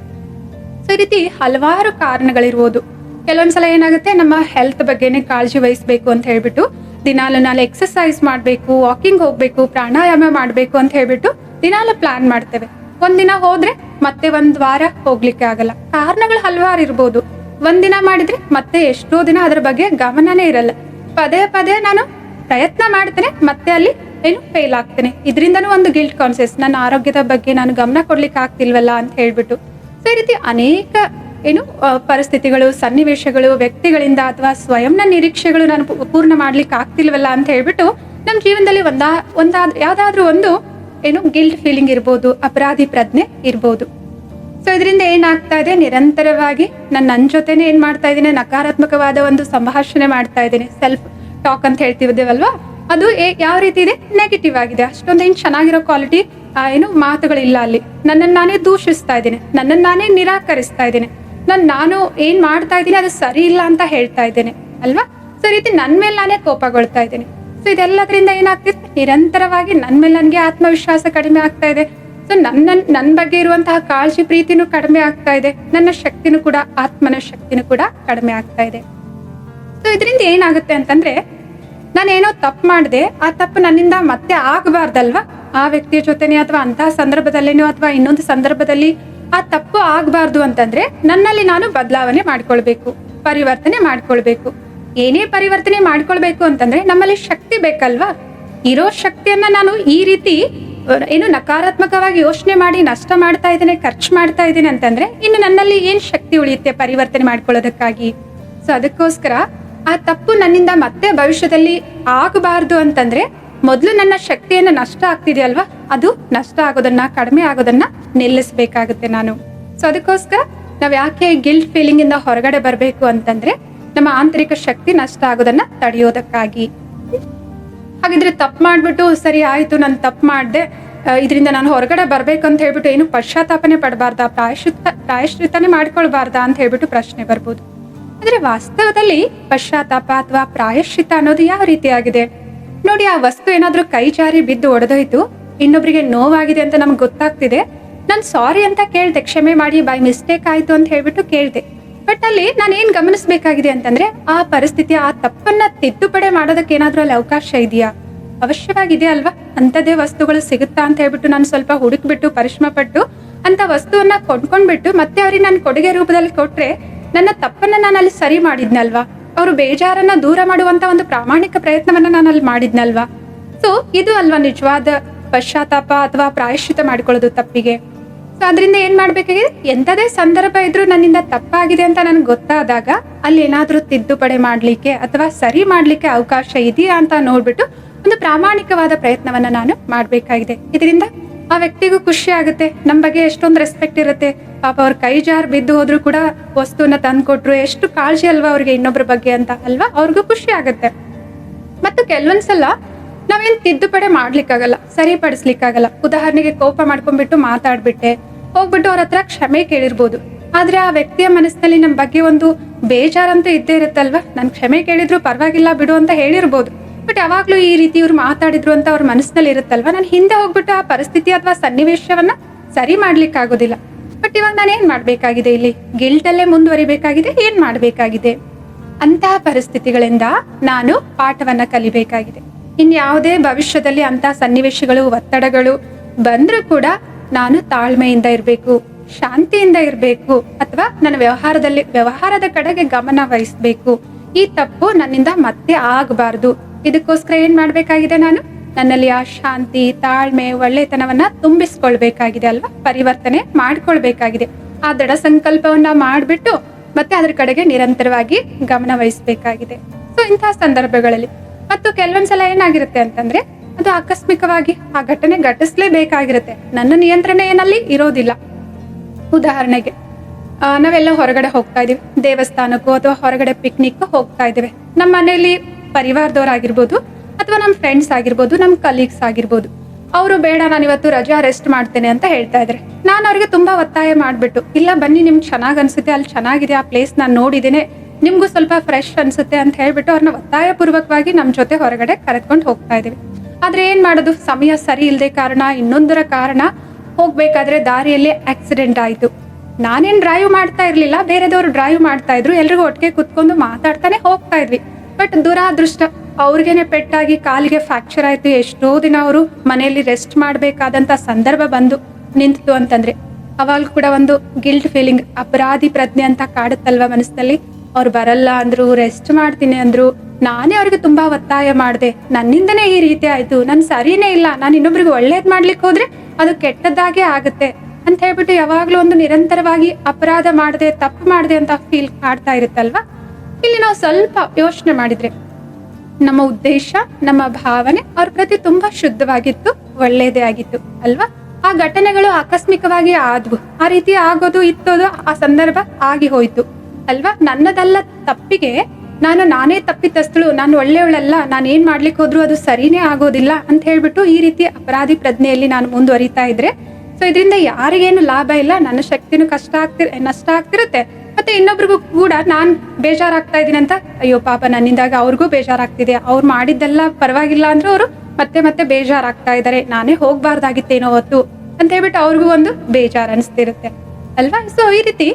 ಸೊ ಈ ರೀತಿ ಹಲವಾರು ಕಾರಣಗಳಿರ್ಬೋದು. ಕೆಲವೊಂದ್ಸಲ ಏನಾಗುತ್ತೆ, ನಮ್ಮ ಹೆಲ್ತ್ ಬಗ್ಗೆನೇ ಕಾಳಜಿ ವಹಿಸ್ಬೇಕು ಅಂತ ಹೇಳ್ಬಿಟ್ಟು, ದಿನಾಲು ನಾಳೆ ಎಕ್ಸಸೈಸ್ ಮಾಡಬೇಕು ವಾಕಿಂಗ್ ಹೋಗ್ಬೇಕು, ಪ್ರಾಣಾಯಾಮ ಮಾಡಬೇಕು ಅಂತ ಹೇಳ್ಬಿಟ್ಟು ದಿನಾಲು ಪ್ಲಾನ್ ಮಾಡ್ತೇವೆ. ಒಂದಿನ ಹೋದ್ರೆ ಮತ್ತೆ ಒಂದ್ ವಾರ ಹೋಗ್ಲಿಕ್ಕೆ ಆಗಲ್ಲ. ಕಾರಣಗಳು ಹಲವಾರು ಇರ್ಬೋದು. ಒಂದಿನ ಮಾಡಿದ್ರೆ ಮತ್ತೆ ಎಷ್ಟೋ ದಿನ ಅದ್ರ ಬಗ್ಗೆ ಗಮನನೇ ಇರಲ್ಲ. ಪದೇ ಪದೇ ನಾನು ಪ್ರಯತ್ನ ಮಾಡ್ತೇನೆ, ಮತ್ತೆ ಅಲ್ಲಿ ಏನು ಫೇಲ್ ಆಗ್ತೇನೆ. ಇದರಿಂದನೂ ಒಂದು ಗಿಲ್ಟ್ ಕಾನ್ಸಿಯಸ್ ನನ್ನ ಆರೋಗ್ಯದ ಬಗ್ಗೆ ನಾನು ಗಮನ ಕೊಡ್ಲಿಕ್ಕೆ ಆಗ್ತಿಲ್ವಲ್ಲ ಅಂತ ಹೇಳ್ಬಿಟ್ಟು. ಸೊ ರೀತಿ ಅನೇಕ ಏನು ಪರಿಸ್ಥಿತಿಗಳು, ಸನ್ನಿವೇಶಗಳು, ವ್ಯಕ್ತಿಗಳಿಂದ ಅಥವಾ ಸ್ವಯಂನ ನಿರೀಕ್ಷೆಗಳು ನಾನು ಪೂರ್ಣ ಮಾಡ್ಲಿಕ್ಕೆ ಆಗ್ತಿಲ್ವಲ್ಲ ಅಂತ ಹೇಳ್ಬಿಟ್ಟು ನಮ್ಮ ಜೀವನದಲ್ಲಿ ಒಂದಾ, ಒಂದಾದ, ಯಾವ್ದಾದ್ರೂ ಒಂದು ಏನು ಗಿಲ್ಟ್ ಫೀಲಿಂಗ್ ಇರ್ಬೋದು, ಅಪರಾಧಿ ಪ್ರಜ್ಞೆ ಇರ್ಬೋದು. ಸೊ ಇದರಿಂದ ಏನಾಗ್ತಾ ಇದೆ? ನಿರಂತರವಾಗಿ ನಾನು ನನ್ನ ಜೊತೆನೆ ಏನ್ ಮಾಡ್ತಾ ಇದ್ದೀನಿ? ನಕಾರಾತ್ಮಕವಾದ ಒಂದು ಸಂಭಾಷಣೆ ಮಾಡ್ತಾ ಇದ್ದೀನಿ. ಸೆಲ್ಫ್ ಟಾಕ್ ಅಂತ ಹೇಳ್ತಿದ್ದೇವಲ್ವಾ ಅದು ಯಾವ ರೀತಿ ಇದೆ? ನೆಗೆಟಿವ್ ಆಗಿದೆ. ಅಷ್ಟೊಂದು ಏನು ಚೆನ್ನಾಗಿರೋ ಕ್ವಾಲಿಟಿ ಏನು ಮಾತುಗಳಿಲ್ಲ ಅಲ್ಲಿ. ನನ್ನನ್ನು ನಾನೇ ದೂಷಿಸ್ತಾ ಇದ್ದೀನಿ. ನನ್ನನ್ನು ನಾನೇ ನಿರಾಕರಿಸ್ತಾ ಇದ್ದೀನಿ. ನಾನು ನಾನು ಏನ್ ಮಾಡ್ತಾ ಇದ್ದೀನಿ ಅದು ಸರಿ ಇಲ್ಲ ಅಂತ ಹೇಳ್ತಾ ಇದ್ದೇನೆ, ಅಲ್ವಾ? ಸೊ ರೀತಿ ನನ್ನ ಮೇಲೆ ನಾನೇ ಕೋಪಗೊಳ್ತಾ ಇದ್ದೀನಿ. ಸೊ ಇದೆಲ್ಲದರಿಂದ ಏನಾಗ್ತಿದೆ? ನಿರಂತರವಾಗಿ ನನ್ನ ಮೇಲೆ ನನಗೆ ಆತ್ಮವಿಶ್ವಾಸ ಕಡಿಮೆ ಆಗ್ತಾ ಇದೆ. ಸೊ ನನ್ನ ನನ್ನ ಬಗ್ಗೆ ಇರುವಂತಹ ಕಾಳಜಿ, ಪ್ರೀತಿನೂ ಕಡಿಮೆ ಆಗ್ತಾ ಇದೆ. ನನ್ನ ಶಕ್ತಿನೂ ಕೂಡ, ಆತ್ಮನ ಶಕ್ತಿನೂ ಕೂಡ ಕಡಿಮೆ ಆಗ್ತಾ ಇದೆ. ಸೊ ಇದರಿಂದ ಏನಾಗುತ್ತೆ ಅಂತಂದ್ರೆ, ನಾನೇನೋ ತಪ್ಪು ಮಾಡಿದೆ, ಆ ತಪ್ಪು ನನ್ನಿಂದ ಮತ್ತೆ ಆಗಬಾರ್ದಲ್ವಾ? ಆ ವ್ಯಕ್ತಿಯ ಜೊತೆನೆ ಅಥವಾ ಅಂತಹ ಸಂದರ್ಭದಲ್ಲೇನೋ ಅಥವಾ ಇನ್ನೊಂದು ಸಂದರ್ಭದಲ್ಲಿ ಆ ತಪ್ಪು ಆಗಬಾರ್ದು ಅಂತಂದ್ರೆ ನನ್ನಲ್ಲಿ ನಾನು ಬದಲಾವಣೆ ಮಾಡ್ಕೊಳ್ಬೇಕು, ಪರಿವರ್ತನೆ ಮಾಡ್ಕೊಳ್ಬೇಕು. ಏನೇ ಪರಿವರ್ತನೆ ಮಾಡ್ಕೊಳ್ಬೇಕು ಅಂತಂದ್ರೆ ನಮ್ಮಲ್ಲಿ ಶಕ್ತಿ ಬೇಕಲ್ವಾ? ಇರೋ ಶಕ್ತಿಯನ್ನ ನಾನು ಈ ರೀತಿ ಏನು ನಕಾರಾತ್ಮಕವಾಗಿ ಯೋಚನೆ ಮಾಡಿ ನಷ್ಟ ಮಾಡ್ತಾ ಇದ್ದೇನೆ, ಖರ್ಚು ಮಾಡ್ತಾ ಇದ್ದೇನೆ ಅಂತಂದ್ರೆ ಇನ್ನು ನನ್ನಲ್ಲಿ ಏನ್ ಶಕ್ತಿ ಉಳಿಯುತ್ತೆ ಪರಿವರ್ತನೆ ಮಾಡ್ಕೊಳ್ಳೋದಕ್ಕಾಗಿ? ಸೊ ಅದಕ್ಕೋಸ್ಕರ ಆ ತಪ್ಪು ನನ್ನಿಂದ ಮತ್ತೆ ಭವಿಷ್ಯದಲ್ಲಿ ಆಗಬಾರ್ದು ಅಂತಂದ್ರೆ ಮೊದಲು ನನ್ನ ಶಕ್ತಿಯನ್ನ ನಷ್ಟ ಆಗ್ತಿದೆಯಲ್ವಾ? ಅದು ನಷ್ಟ ಆಗೋದನ್ನ, ಕಡಿಮೆ ಆಗೋದನ್ನ ನಿಲ್ಲಿಸಬೇಕಾಗುತ್ತೆ ನಾನು. ಸೊ ಅದಕ್ಕೋಸ್ಕರ ನಾವ್ ಯಾಕೆ ಗಿಲ್ಟ್ ಫೀಲಿಂಗ್ ಇಂದ ಹೊರಗಡೆ ಬರಬೇಕು ಅಂತಂದ್ರೆ, ನಮ್ಮ ಆಂತರಿಕ ಶಕ್ತಿ ನಷ್ಟ ಆಗೋದನ್ನ ತಡೆಯೋದಕ್ಕಾಗಿ. ಹಾಗಿದ್ರೆ ತಪ್ಪು ಮಾಡ್ಬಿಟ್ಟು, ಸರಿ ಆಯ್ತು, ನಾನು ತಪ್ಪು ಮಾಡಿದೆ. ಇದರಿಂದ ನಾನು ಹೊರಗಡೆ ಬರ್ಬೇಕು ಅಂತ ಹೇಳ್ಬಿಟ್ಟು ಏನು ಪಶ್ಚಾತ್ತಾಪನೆ ಪಡಬಾರ್ದಾ? ಪ್ರಾಯಶ್ಚಿತ್ತ, ಪ್ರಾಯಶ್ಚಿತ್ತನೆ ಮಾಡ್ಕೊಳ್ಬಾರ್ದಾ? ಅಂತ ಹೇಳ್ಬಿಟ್ಟು ಪ್ರಶ್ನೆ ಬರ್ಬೋದು. ಆದ್ರೆ ವಾಸ್ತವದಲ್ಲಿ ಪಶ್ಚಾತ್ತಾಪ ಅಥವಾ ಪ್ರಾಯಶ್ಚಿತ್ತ ಅನ್ನೋದು ಯಾವ ರೀತಿಯಾಗಿದೆ? ನೋಡಿ, ಆ ವಸ್ತು ಏನಾದ್ರೂ ಕೈ ಜಾರಿ ಬಿದ್ದು ಒಡೆದೋಯ್ತು ಇನ್ನೊಬ್ರಿಗೆ ನೋವಾಗಿದೆ ಅಂತ ನಮ್ಗೆ ಗೊತ್ತಾಗ್ತಿದೆ. ನಾನು ಸಾರಿ ಅಂತ ಕೇಳ್ದೆ, ಕ್ಷಮೆ ಮಾಡಿ ಬೈ ಮಿಸ್ಟೇಕ್ ಆಯ್ತು ಅಂತ ಹೇಳ್ಬಿಟ್ಟು ಕೇಳ್ದೆ. ಬಟ್ ಅಲ್ಲಿ ನಾನು ಏನು ಗಮನಿಸಬೇಕಾಗಿದೆ ಅಂತಂದ್ರೆ, ಆ ಪರಿಸ್ಥಿತಿ, ಆ ತಪ್ಪನ್ನ ತಿದ್ದುಪಡಿ ಮಾಡೋದಕ್ಕೆ ಏನಾದರೂ ಅಲ್ಲಿ ಅವಕಾಶ ಇದೆಯಾ? ಅವಶ್ಯವಾಗಿದೆ ಅಲ್ವಾ? ಅಂಥದ್ದೇ ವಸ್ತುಗಳು ಸಿಗುತ್ತಾ ಅಂತ ಹೇಳ್ಬಿಟ್ಟು ನಾನು ಸ್ವಲ್ಪ ಹುಡುಕ್ಬಿಟ್ಟು ಪರಿಶ್ರಮ ಪಟ್ಟು ಅಂತ ವಸ್ತುವನ್ನ ಕೊಂಡ್ಕೊಂಡ್ಬಿಟ್ಟು, ಮತ್ತೆ ಅವ್ರಿಗೆ ನಾನು ಕೊಡುಗೆ ರೂಪದಲ್ಲಿ ಕೊಟ್ರೆ, ನನ್ನ ತಪ್ಪನ್ನ ನಾನು ಅಲ್ಲಿ ಸರಿ ಮಾಡಿದ್ನಲ್ವಾ? ಅವರು ಬೇಜಾರನ್ನ ದೂರ ಮಾಡುವಂತ ಒಂದು ಪ್ರಾಮಾಣಿಕ ಪ್ರಯತ್ನವನ್ನ ನಾನು ಅಲ್ಲಿ ಮಾಡಿದ್ನಲ್ವಾ? ಸೊ ಇದು ಅಲ್ವಾ ನಿಜವಾದ ಪಶ್ಚಾತ್ತಾಪ ಅಥವಾ ಪ್ರಾಯಶ್ಚಿತ ಮಾಡ್ಕೊಳ್ಳೋದು ತಪ್ಪಿಗೆ. ಸೊ ಅದರಿಂದ ಏನ್ ಮಾಡ್ಬೇಕಾಗಿದೆ? ಎಂಥದೇ ಸಂದರ್ಭ ಇದ್ರೂ ನನ್ನಿಂದ ತಪ್ಪಾಗಿದೆ ಅಂತ ನನಗೆ ಗೊತ್ತಾದಾಗ ಅಲ್ಲಿ ಏನಾದ್ರೂ ತಿದ್ದುಪಡಿ ಮಾಡ್ಲಿಕ್ಕೆ ಅಥವಾ ಸರಿ ಮಾಡ್ಲಿಕ್ಕೆ ಅವಕಾಶ ಇದೆಯಾ ಅಂತ ನೋಡ್ಬಿಟ್ಟು ಒಂದು ಪ್ರಾಮಾಣಿಕವಾದ ಪ್ರಯತ್ನವನ್ನ ನಾನು ಮಾಡ್ಬೇಕಾಗಿದೆ. ಇದರಿಂದ ಆ ವ್ಯಕ್ತಿಗೂ ಖುಷಿ ಆಗುತ್ತೆ ನಮ್ಮ ಬಗ್ಗೆ ಎಷ್ಟೊಂದು ರೆಸ್ಪೆಕ್ಟ್ ಇರುತ್ತೆ. ಪಾಪ ಅವ್ರ ಕೈ ಜಾರ್ ಬಿದ್ದು ಹೋದ್ರು ಕೂಡ ವಸ್ತುವನ್ನ ತಂದ್ಕೊಟ್ರು, ಎಷ್ಟು ಕಾಳಜಿ ಅಲ್ವಾ ಅವ್ರಿಗೆ ಇನ್ನೊಬ್ಬರ ಬಗ್ಗೆ ಅಂತ ಅಲ್ವಾ? ಅವ್ರಿಗೂ ಖುಷಿ ಆಗುತ್ತೆ. ಮತ್ತು ಕೆಲವೊಂದ್ಸಲ ನಾವೇನ್ ತಿದ್ದುಪಡಿ ಮಾಡ್ಲಿಕ್ಕಾಗಲ್ಲ, ಸರಿಪಡಿಸ್ಲಿಕ್ಕಾಗಲ್ಲ. ಉದಾಹರಣೆಗೆ ಕೋಪ ಮಾಡ್ಕೊಂಡ್ಬಿಟ್ಟು ಮಾತಾಡ್ಬಿಟ್ಟೆ. ಹೋಗ್ಬಿಟ್ಟು ಅವ್ರ ಹತ್ರ ಕ್ಷಮೆ ಕೇಳಿರ್ಬೋದು. ಆದ್ರೆ ಆ ವ್ಯಕ್ತಿಯ ಮನಸ್ಸಿನಲ್ಲಿ ನಮ್ ಬಗ್ಗೆ ಒಂದು ಬೇಜಾರಂತೂ ಇದ್ದೇ ಇರುತ್ತಲ್ವಾ? ನನ್ ಕ್ಷಮೆ ಕೇಳಿದ್ರು ಪರವಾಗಿಲ್ಲ ಬಿಡು ಅಂತ ಹೇಳಿರ್ಬೋದು. ಬಟ್ ಯಾವಾಗ್ಲೂ ಈ ರೀತಿ ಇವ್ರು ಮಾತಾಡಿದ್ರು ಅಂತ ಅವ್ರ ಮನಸ್ಸಿನಲ್ಲಿ ಇರುತ್ತಲ್ವಾ? ನಾನು ಹಿಂದೆ ಹೋಗ್ಬಿಟ್ಟು ಆ ಪರಿಸ್ಥಿತಿ ಅಥವಾ ಸನ್ನಿವೇಶವನ್ನ ಸರಿ ಮಾಡ್ಲಿಕ್ಕೆ ಆಗೋದಿಲ್ಲ ಬಟ್ ಇವಾಗ ನಾನು ಏನ್ ಮಾಡ್ಬೇಕಾಗಿದೆ ಇಲ್ಲಿ? ಗಿಲ್ಟಲ್ಲೇ ಮುಂದುವರಿಬೇಕಾಗಿದೆ, ಏನ್ ಮಾಡ್ಬೇಕಾಗಿದೆ? ಅಂತಹ ಪರಿಸ್ಥಿತಿಗಳಿಂದ ನಾನು ಪಾಠವನ್ನ ಕಲಿಬೇಕಾಗಿದೆ. ಇನ್ಯಾವುದೇ ಭವಿಷ್ಯದಲ್ಲಿ ಅಂತಹ ಸನ್ನಿವೇಶಗಳು, ಒತ್ತಡಗಳು ಬಂದ್ರೂ ಕೂಡ ನಾನು ತಾಳ್ಮೆಯಿಂದ ಇರಬೇಕು, ಶಾಂತಿಯಿಂದ ಇರಬೇಕು ಅಥವಾ ನನ್ನ ವ್ಯವಹಾರದಲ್ಲಿ, ವ್ಯವಹಾರದ ಕಡೆಗೆ ಗಮನ ವಹಿಸಬೇಕು. ಈ ತಪ್ಪು ನನ್ನಿಂದ ಮತ್ತೆ ಆಗಬಾರ್ದು. ಇದಕ್ಕೋಸ್ಕರ ಏನ್ ಮಾಡ್ಬೇಕಾಗಿದೆ ನಾನು? ನನ್ನಲ್ಲಿ ಆ ಶಾಂತಿ, ತಾಳ್ಮೆ, ಒಳ್ಳೆತನವನ್ನ ತುಂಬಿಸ್ಕೊಳ್ಬೇಕಾಗಿದೆ ಅಲ್ವಾ? ಪರಿವರ್ತನೆ ಮಾಡ್ಕೊಳ್ಬೇಕಾಗಿದೆ. ಆ ದೃಢ ಸಂಕಲ್ಪವನ್ನ ಮಾಡ್ಬಿಟ್ಟು ಮತ್ತೆ ಅದ್ರ ಕಡೆಗೆ ನಿರಂತರವಾಗಿ ಗಮನ ವಹಿಸ್ಬೇಕಾಗಿದೆ. ಸೊ ಇಂತಹ ಸಂದರ್ಭಗಳಲ್ಲಿ ಮತ್ತು ಕೆಲವೊಂದ್ಸಲ ಏನಾಗಿರುತ್ತೆ ಅಂತಂದ್ರೆ, ಅದು ಆಕಸ್ಮಿಕವಾಗಿ ಆ ಘಟನೆ ಘಟಿಸ್ಲೇಬೇಕಾಗಿರುತ್ತೆ. ನನ್ನ ನಿಯಂತ್ರಣ ಏನಲ್ಲಿ? ಇರೋದಿಲ್ಲ. ಉದಾಹರಣೆಗೆ ನಾವೆಲ್ಲ ಹೊರಗಡೆ ಹೋಗ್ತಾ ಇದೀವಿ ದೇವಸ್ಥಾನಕ್ಕೂ ಅಥವಾ ಹೊರಗಡೆ ಪಿಕ್ನಿಕ್ ಹೋಗ್ತಾ ಇದೇವೆ ನಮ್ಮ ಮನೆಯಲ್ಲಿ ಪರಿವಾರದವರಾಗಿರ್ಬೋದು ಅಥವಾ ನಮ್ಮ ಫ್ರೆಂಡ್ಸ್ ಆಗಿರ್ಬೋದು, ನಮ್ಮ ಕಲೀಗ್ಸ್ ಆಗಿರ್ಬೋದು. ಅವರು, ಬೇಡ, ನಾನು ಇವತ್ತು ರಜಾ ರೆಸ್ಟ್ ಮಾಡ್ತೇನೆ ಅಂತ ಹೇಳ್ತಾ ಇದ್ರೆ ನಾನು ಅವ್ರಿಗೆ ತುಂಬಾ ಒತ್ತಾಯ ಮಾಡ್ಬಿಟ್ಟು, ಇಲ್ಲ ಬನ್ನಿ, ನಿಮ್ಗೆ ಚೆನ್ನಾಗ್ ಅನ್ಸುತ್ತೆ, ಅಲ್ಲಿ ಚೆನ್ನಾಗಿದೆ, ಆ ಪ್ಲೇಸ್ ನಾನು ನೋಡಿದ್ದೇನೆ. ನಿಮ್ಗೂ ಸ್ವಲ್ಪ ಫ್ರೆಶ್ ಅನ್ಸುತ್ತೆ ಅಂತ ಹೇಳ್ಬಿಟ್ಟು ಅವ್ರನ್ನ ಒತ್ತಾಯ ಪೂರ್ವಕವಾಗಿ ನಮ್ಮ ಜೊತೆ ಹೊರಗಡೆ ಕರೆದ್ಕೊಂಡು ಹೋಗ್ತಾ ಇದೀವಿ ಆದ್ರೆ ಏನ್ ಮಾಡೋದು? ಸಮಯ ಸರಿ ಇಲ್ಲದೆ ಕಾರಣ, ಇನ್ನೊಂದರ ಕಾರಣ ಹೋಗ್ಬೇಕಾದ್ರೆ ದಾರಿಯಲ್ಲಿ ಆಕ್ಸಿಡೆಂಟ್ ಆಯ್ತು. ನಾನೇನ್ ಡ್ರೈವ್ ಮಾಡ್ತಾ ಇರ್ಲಿಲ್ಲ, ಬೇರೆದವ್ರು ಡ್ರೈವ್ ಮಾಡ್ತಾ ಇದ್ರು, ಎಲ್ರಿಗೂ ಒಟ್ಟಿಗೆ ಕುತ್ಕೊಂಡು ಮಾತಾಡ್ತಾನೆ ಹೋಗ್ತಾ ಇದ್ವಿ. ಬಟ್ ದುರಾದೃಷ್ಟ, ಅವ್ರಿಗೇನೆ ಪೆಟ್ಟಾಗಿ ಕಾಲಿಗೆ ಫ್ರಾಕ್ಚರ್ ಆಯ್ತು. ಎಷ್ಟೋ ದಿನ ಅವರು ಮನೆಯಲ್ಲಿ ರೆಸ್ಟ್ ಮಾಡ್ಬೇಕಾದಂತ ಸಂದರ್ಭ ಬಂದು ನಿಂತು ಅಂತಂದ್ರೆ ಅವಾಗ ಕೂಡ ಒಂದು ಗಿಲ್ಟ್ ಫೀಲಿಂಗ್ ಅಪರಾಧಿ ಪ್ರಜ್ಞೆ ಅಂತ ಕಾಡುತ್ತಲ್ವಾ ಮನಸ್ಸಲ್ಲಿ? ಅವ್ರು ಬರಲ್ಲ ಅಂದ್ರು ರೆಸ್ಟ್ ಮಾಡ್ತೀನಿ ಅಂದ್ರು, ನಾನೇ ಅವ್ರಿಗೆ ತುಂಬಾ ಒತ್ತಾಯ ಮಾಡಿದೆ. ನನ್ನಿಂದನೇ ಈ ರೀತಿ ಆಯ್ತು, ನನ್ ಸರಿನೇ ಇಲ್ಲ, ನಾನು ಇನ್ನೊಬ್ರಿಗೆ ಒಳ್ಳೇದ್ ಮಾಡ್ಲಿಕ್ಕೆ ಹೋದ್ರೆ ಅದು ಕೆಟ್ಟದ್ದಾಗೆ ಆಗುತ್ತೆ ಅಂತ ಹೇಳ್ಬಿಟ್ಟು ಯಾವಾಗ್ಲೂ ಒಂದು ನಿರಂತರವಾಗಿ ಅಪರಾಧ ಮಾಡದೆ, ತಪ್ಪು ಮಾಡದೆ ಅಂತ ಫೀಲ್ ಮಾಡ್ತಾ ಇರುತ್ತಲ್ವಾ? ಇಲ್ಲಿ ನಾವು ಸ್ವಲ್ಪ ಯೋಚನೆ ಮಾಡಿದ್ರೆ, ನಮ್ಮ ಉದ್ದೇಶ, ನಮ್ಮ ಭಾವನೆ ಅವ್ರ ಪ್ರತಿ ತುಂಬಾ ಶುದ್ಧವಾಗಿತ್ತು, ಒಳ್ಳೇದೇ ಆಗಿತ್ತು, ಅಲ್ವಾ? ಆ ಘಟನೆಗಳು ಆಕಸ್ಮಿಕವಾಗಿ ಆದ್ವು, ಆ ರೀತಿ ಆಗೋದು, ಇತ್ತೋದು, ಆ ಸಂದರ್ಭ ಆಗಿ ಹೋಯ್ತು. ಅಲ್ವಾ? ನನ್ನದಲ್ಲ ತಪ್ಪಿಗೆ ನಾನು ನಾನೇ ತಪ್ಪಿತಸ್ಥಳು, ನಾನು ಒಳ್ಳೆಯವಳಲ್ಲ, ನಾನು ಏನ್ ಮಾಡ್ಲಿಕ್ಕೆ ಹೋದ್ರು ಅದು ಸರಿನೇ ಆಗೋದಿಲ್ಲ ಅಂತ ಹೇಳ್ಬಿಟ್ಟು ಈ ರೀತಿ ಅಪರಾಧಿ ಪ್ರಜ್ಞೆಯಲ್ಲಿ ನಾನು ಮುಂದುವರಿತಾ ಇದ್ರೆ. ಸೊ ಇದರಿಂದ ಯಾರಿಗೇನು ಲಾಭ ಇಲ್ಲ, ನನ್ನ ಶಕ್ತಿನೂ ಕಷ್ಟ ಆಗ್ತಿರ್ ನಷ್ಟ ಆಗ್ತಿರುತ್ತೆ. ಮತ್ತೆ ಇನ್ನೊಬ್ರಿಗೂ ಕೂಡ ನಾನ್ ಬೇಜಾರಾಗ್ತಾ ಇದ್ದೀನಿ ಅಂತ, ಅಯ್ಯೋ ಪಾಪ, ನನ್ನಿಂದಾಗ ಅವ್ರಿಗೂ ಬೇಜಾರಾಗ್ತಿದೆ. ಅವ್ರು ಮಾಡಿದ್ದೆಲ್ಲ ಪರವಾಗಿಲ್ಲ ಅಂದ್ರೆ ಅವರು ಮತ್ತೆ ಮತ್ತೆ ಬೇಜಾರಾಗ್ತಾ ಇದ್ದಾರೆ. ನಾನೇ ಹೋಗ್ಬಾರ್ದಾಗಿತ್ತೇನೋ ಹೊತ್ತು ಅಂತ ಹೇಳ್ಬಿಟ್ಟು ಅವ್ರಿಗೂ ಒಂದು ಬೇಜಾರ್ ಅನಿಸ್ತಿರುತ್ತೆ. ಅಲ್ವಾ? ಸೊ ಈ ರೀತಿ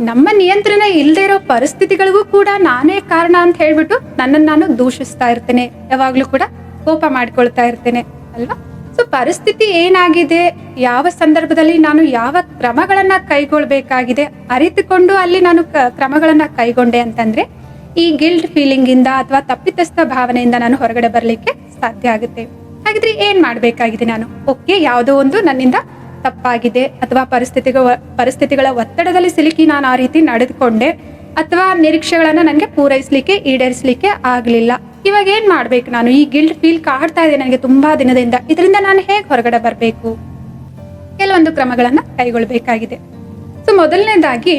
ನಮ್ಮ ನಿಯಂತ್ರಣ ಇಲ್ಲದೆ ಇರೋ ಪರಿಸ್ಥಿತಿಗಳಿಗೂ ಕೂಡ ನಾನೇ ಕಾರಣ ಅಂತ ಹೇಳ್ಬಿಟ್ಟು ನನ್ನನ್ನು ನಾನು ದೂಷಿಸ್ತಾ ಇರ್ತೇನೆ. ಯಾವಾಗ್ಲೂ ಕೂಡ ಕೋಪ ಮಾಡ್ಕೊಳ್ತಾ ಇರ್ತೇನೆ. ಅಲ್ವಾ? ಸೊ ಪರಿಸ್ಥಿತಿ ಏನಾಗಿದೆ? ಯಾವ ಸಂದರ್ಭದಲ್ಲಿ ನಾನು ಯಾವ ಕ್ರಮಗಳನ್ನ ಕೈಗೊಳ್ಬೇಕಾಗಿದೆ? ಅರಿತುಕೊಂಡು ಅಲ್ಲಿ ನಾನು ಕ್ರಮಗಳನ್ನ ಕೈಗೊಂಡೆ ಅಂತಂದ್ರೆ, ಈ ಗಿಲ್ಟ್ ಫೀಲಿಂಗ್ ಇಂದ ಅಥವಾ ತಪ್ಪಿತಸ್ಥ ಭಾವನೆಯಿಂದ ನಾನು ಹೊರಗಡೆ ಬರಲಿಕ್ಕೆ ಸಾಧ್ಯ ಆಗುತ್ತೆ. ಹಾಗಿದ್ರೆ ಏನ್ ಮಾಡ್ಬೇಕಾಗಿದೆ ನಾನು? ಓಕೆ, ಯಾವುದೋ ಒಂದು ನನ್ನಿಂದ ತಪ್ಪಾಗಿದೆ ಅಥವಾ ಪರಿಸ್ಥಿತಿಗಳ ಪರಿಸ್ಥಿತಿಗಳ ಒತ್ತಡದಲ್ಲಿ ಸಿಲುಕಿ ನಾನು ಆ ರೀತಿ ನಡೆದುಕೊಂಡೆ ಅಥವಾ ನಿರೀಕ್ಷೆಗಳನ್ನ ನನಗೆ ಪೂರೈಸಲಿಕ್ಕೆ, ಈಡೇರಿಸಲಿಕ್ಕೆ ಆಗ್ಲಿಲ್ಲ. ಇವಾಗ ಏನ್ ಮಾಡ್ಬೇಕು ನಾನು? ಈ ಗಿಲ್ಟ್ ಫೀಲ್ ಕಾಡ್ತಾ ಇದೆ ನನಗೆ ತುಂಬಾ ದಿನದಿಂದ. ಇದರಿಂದ ನಾನು ಹೇಗೆ ಹೊರಗಡೆ ಬರಬೇಕು? ಕೆಲವೊಂದು ಕ್ರಮಗಳನ್ನ ಕೈಗೊಳ್ಳಬೇಕಾಗಿದೆ ಸೊ ಮೊದಲನೇದಾಗಿ,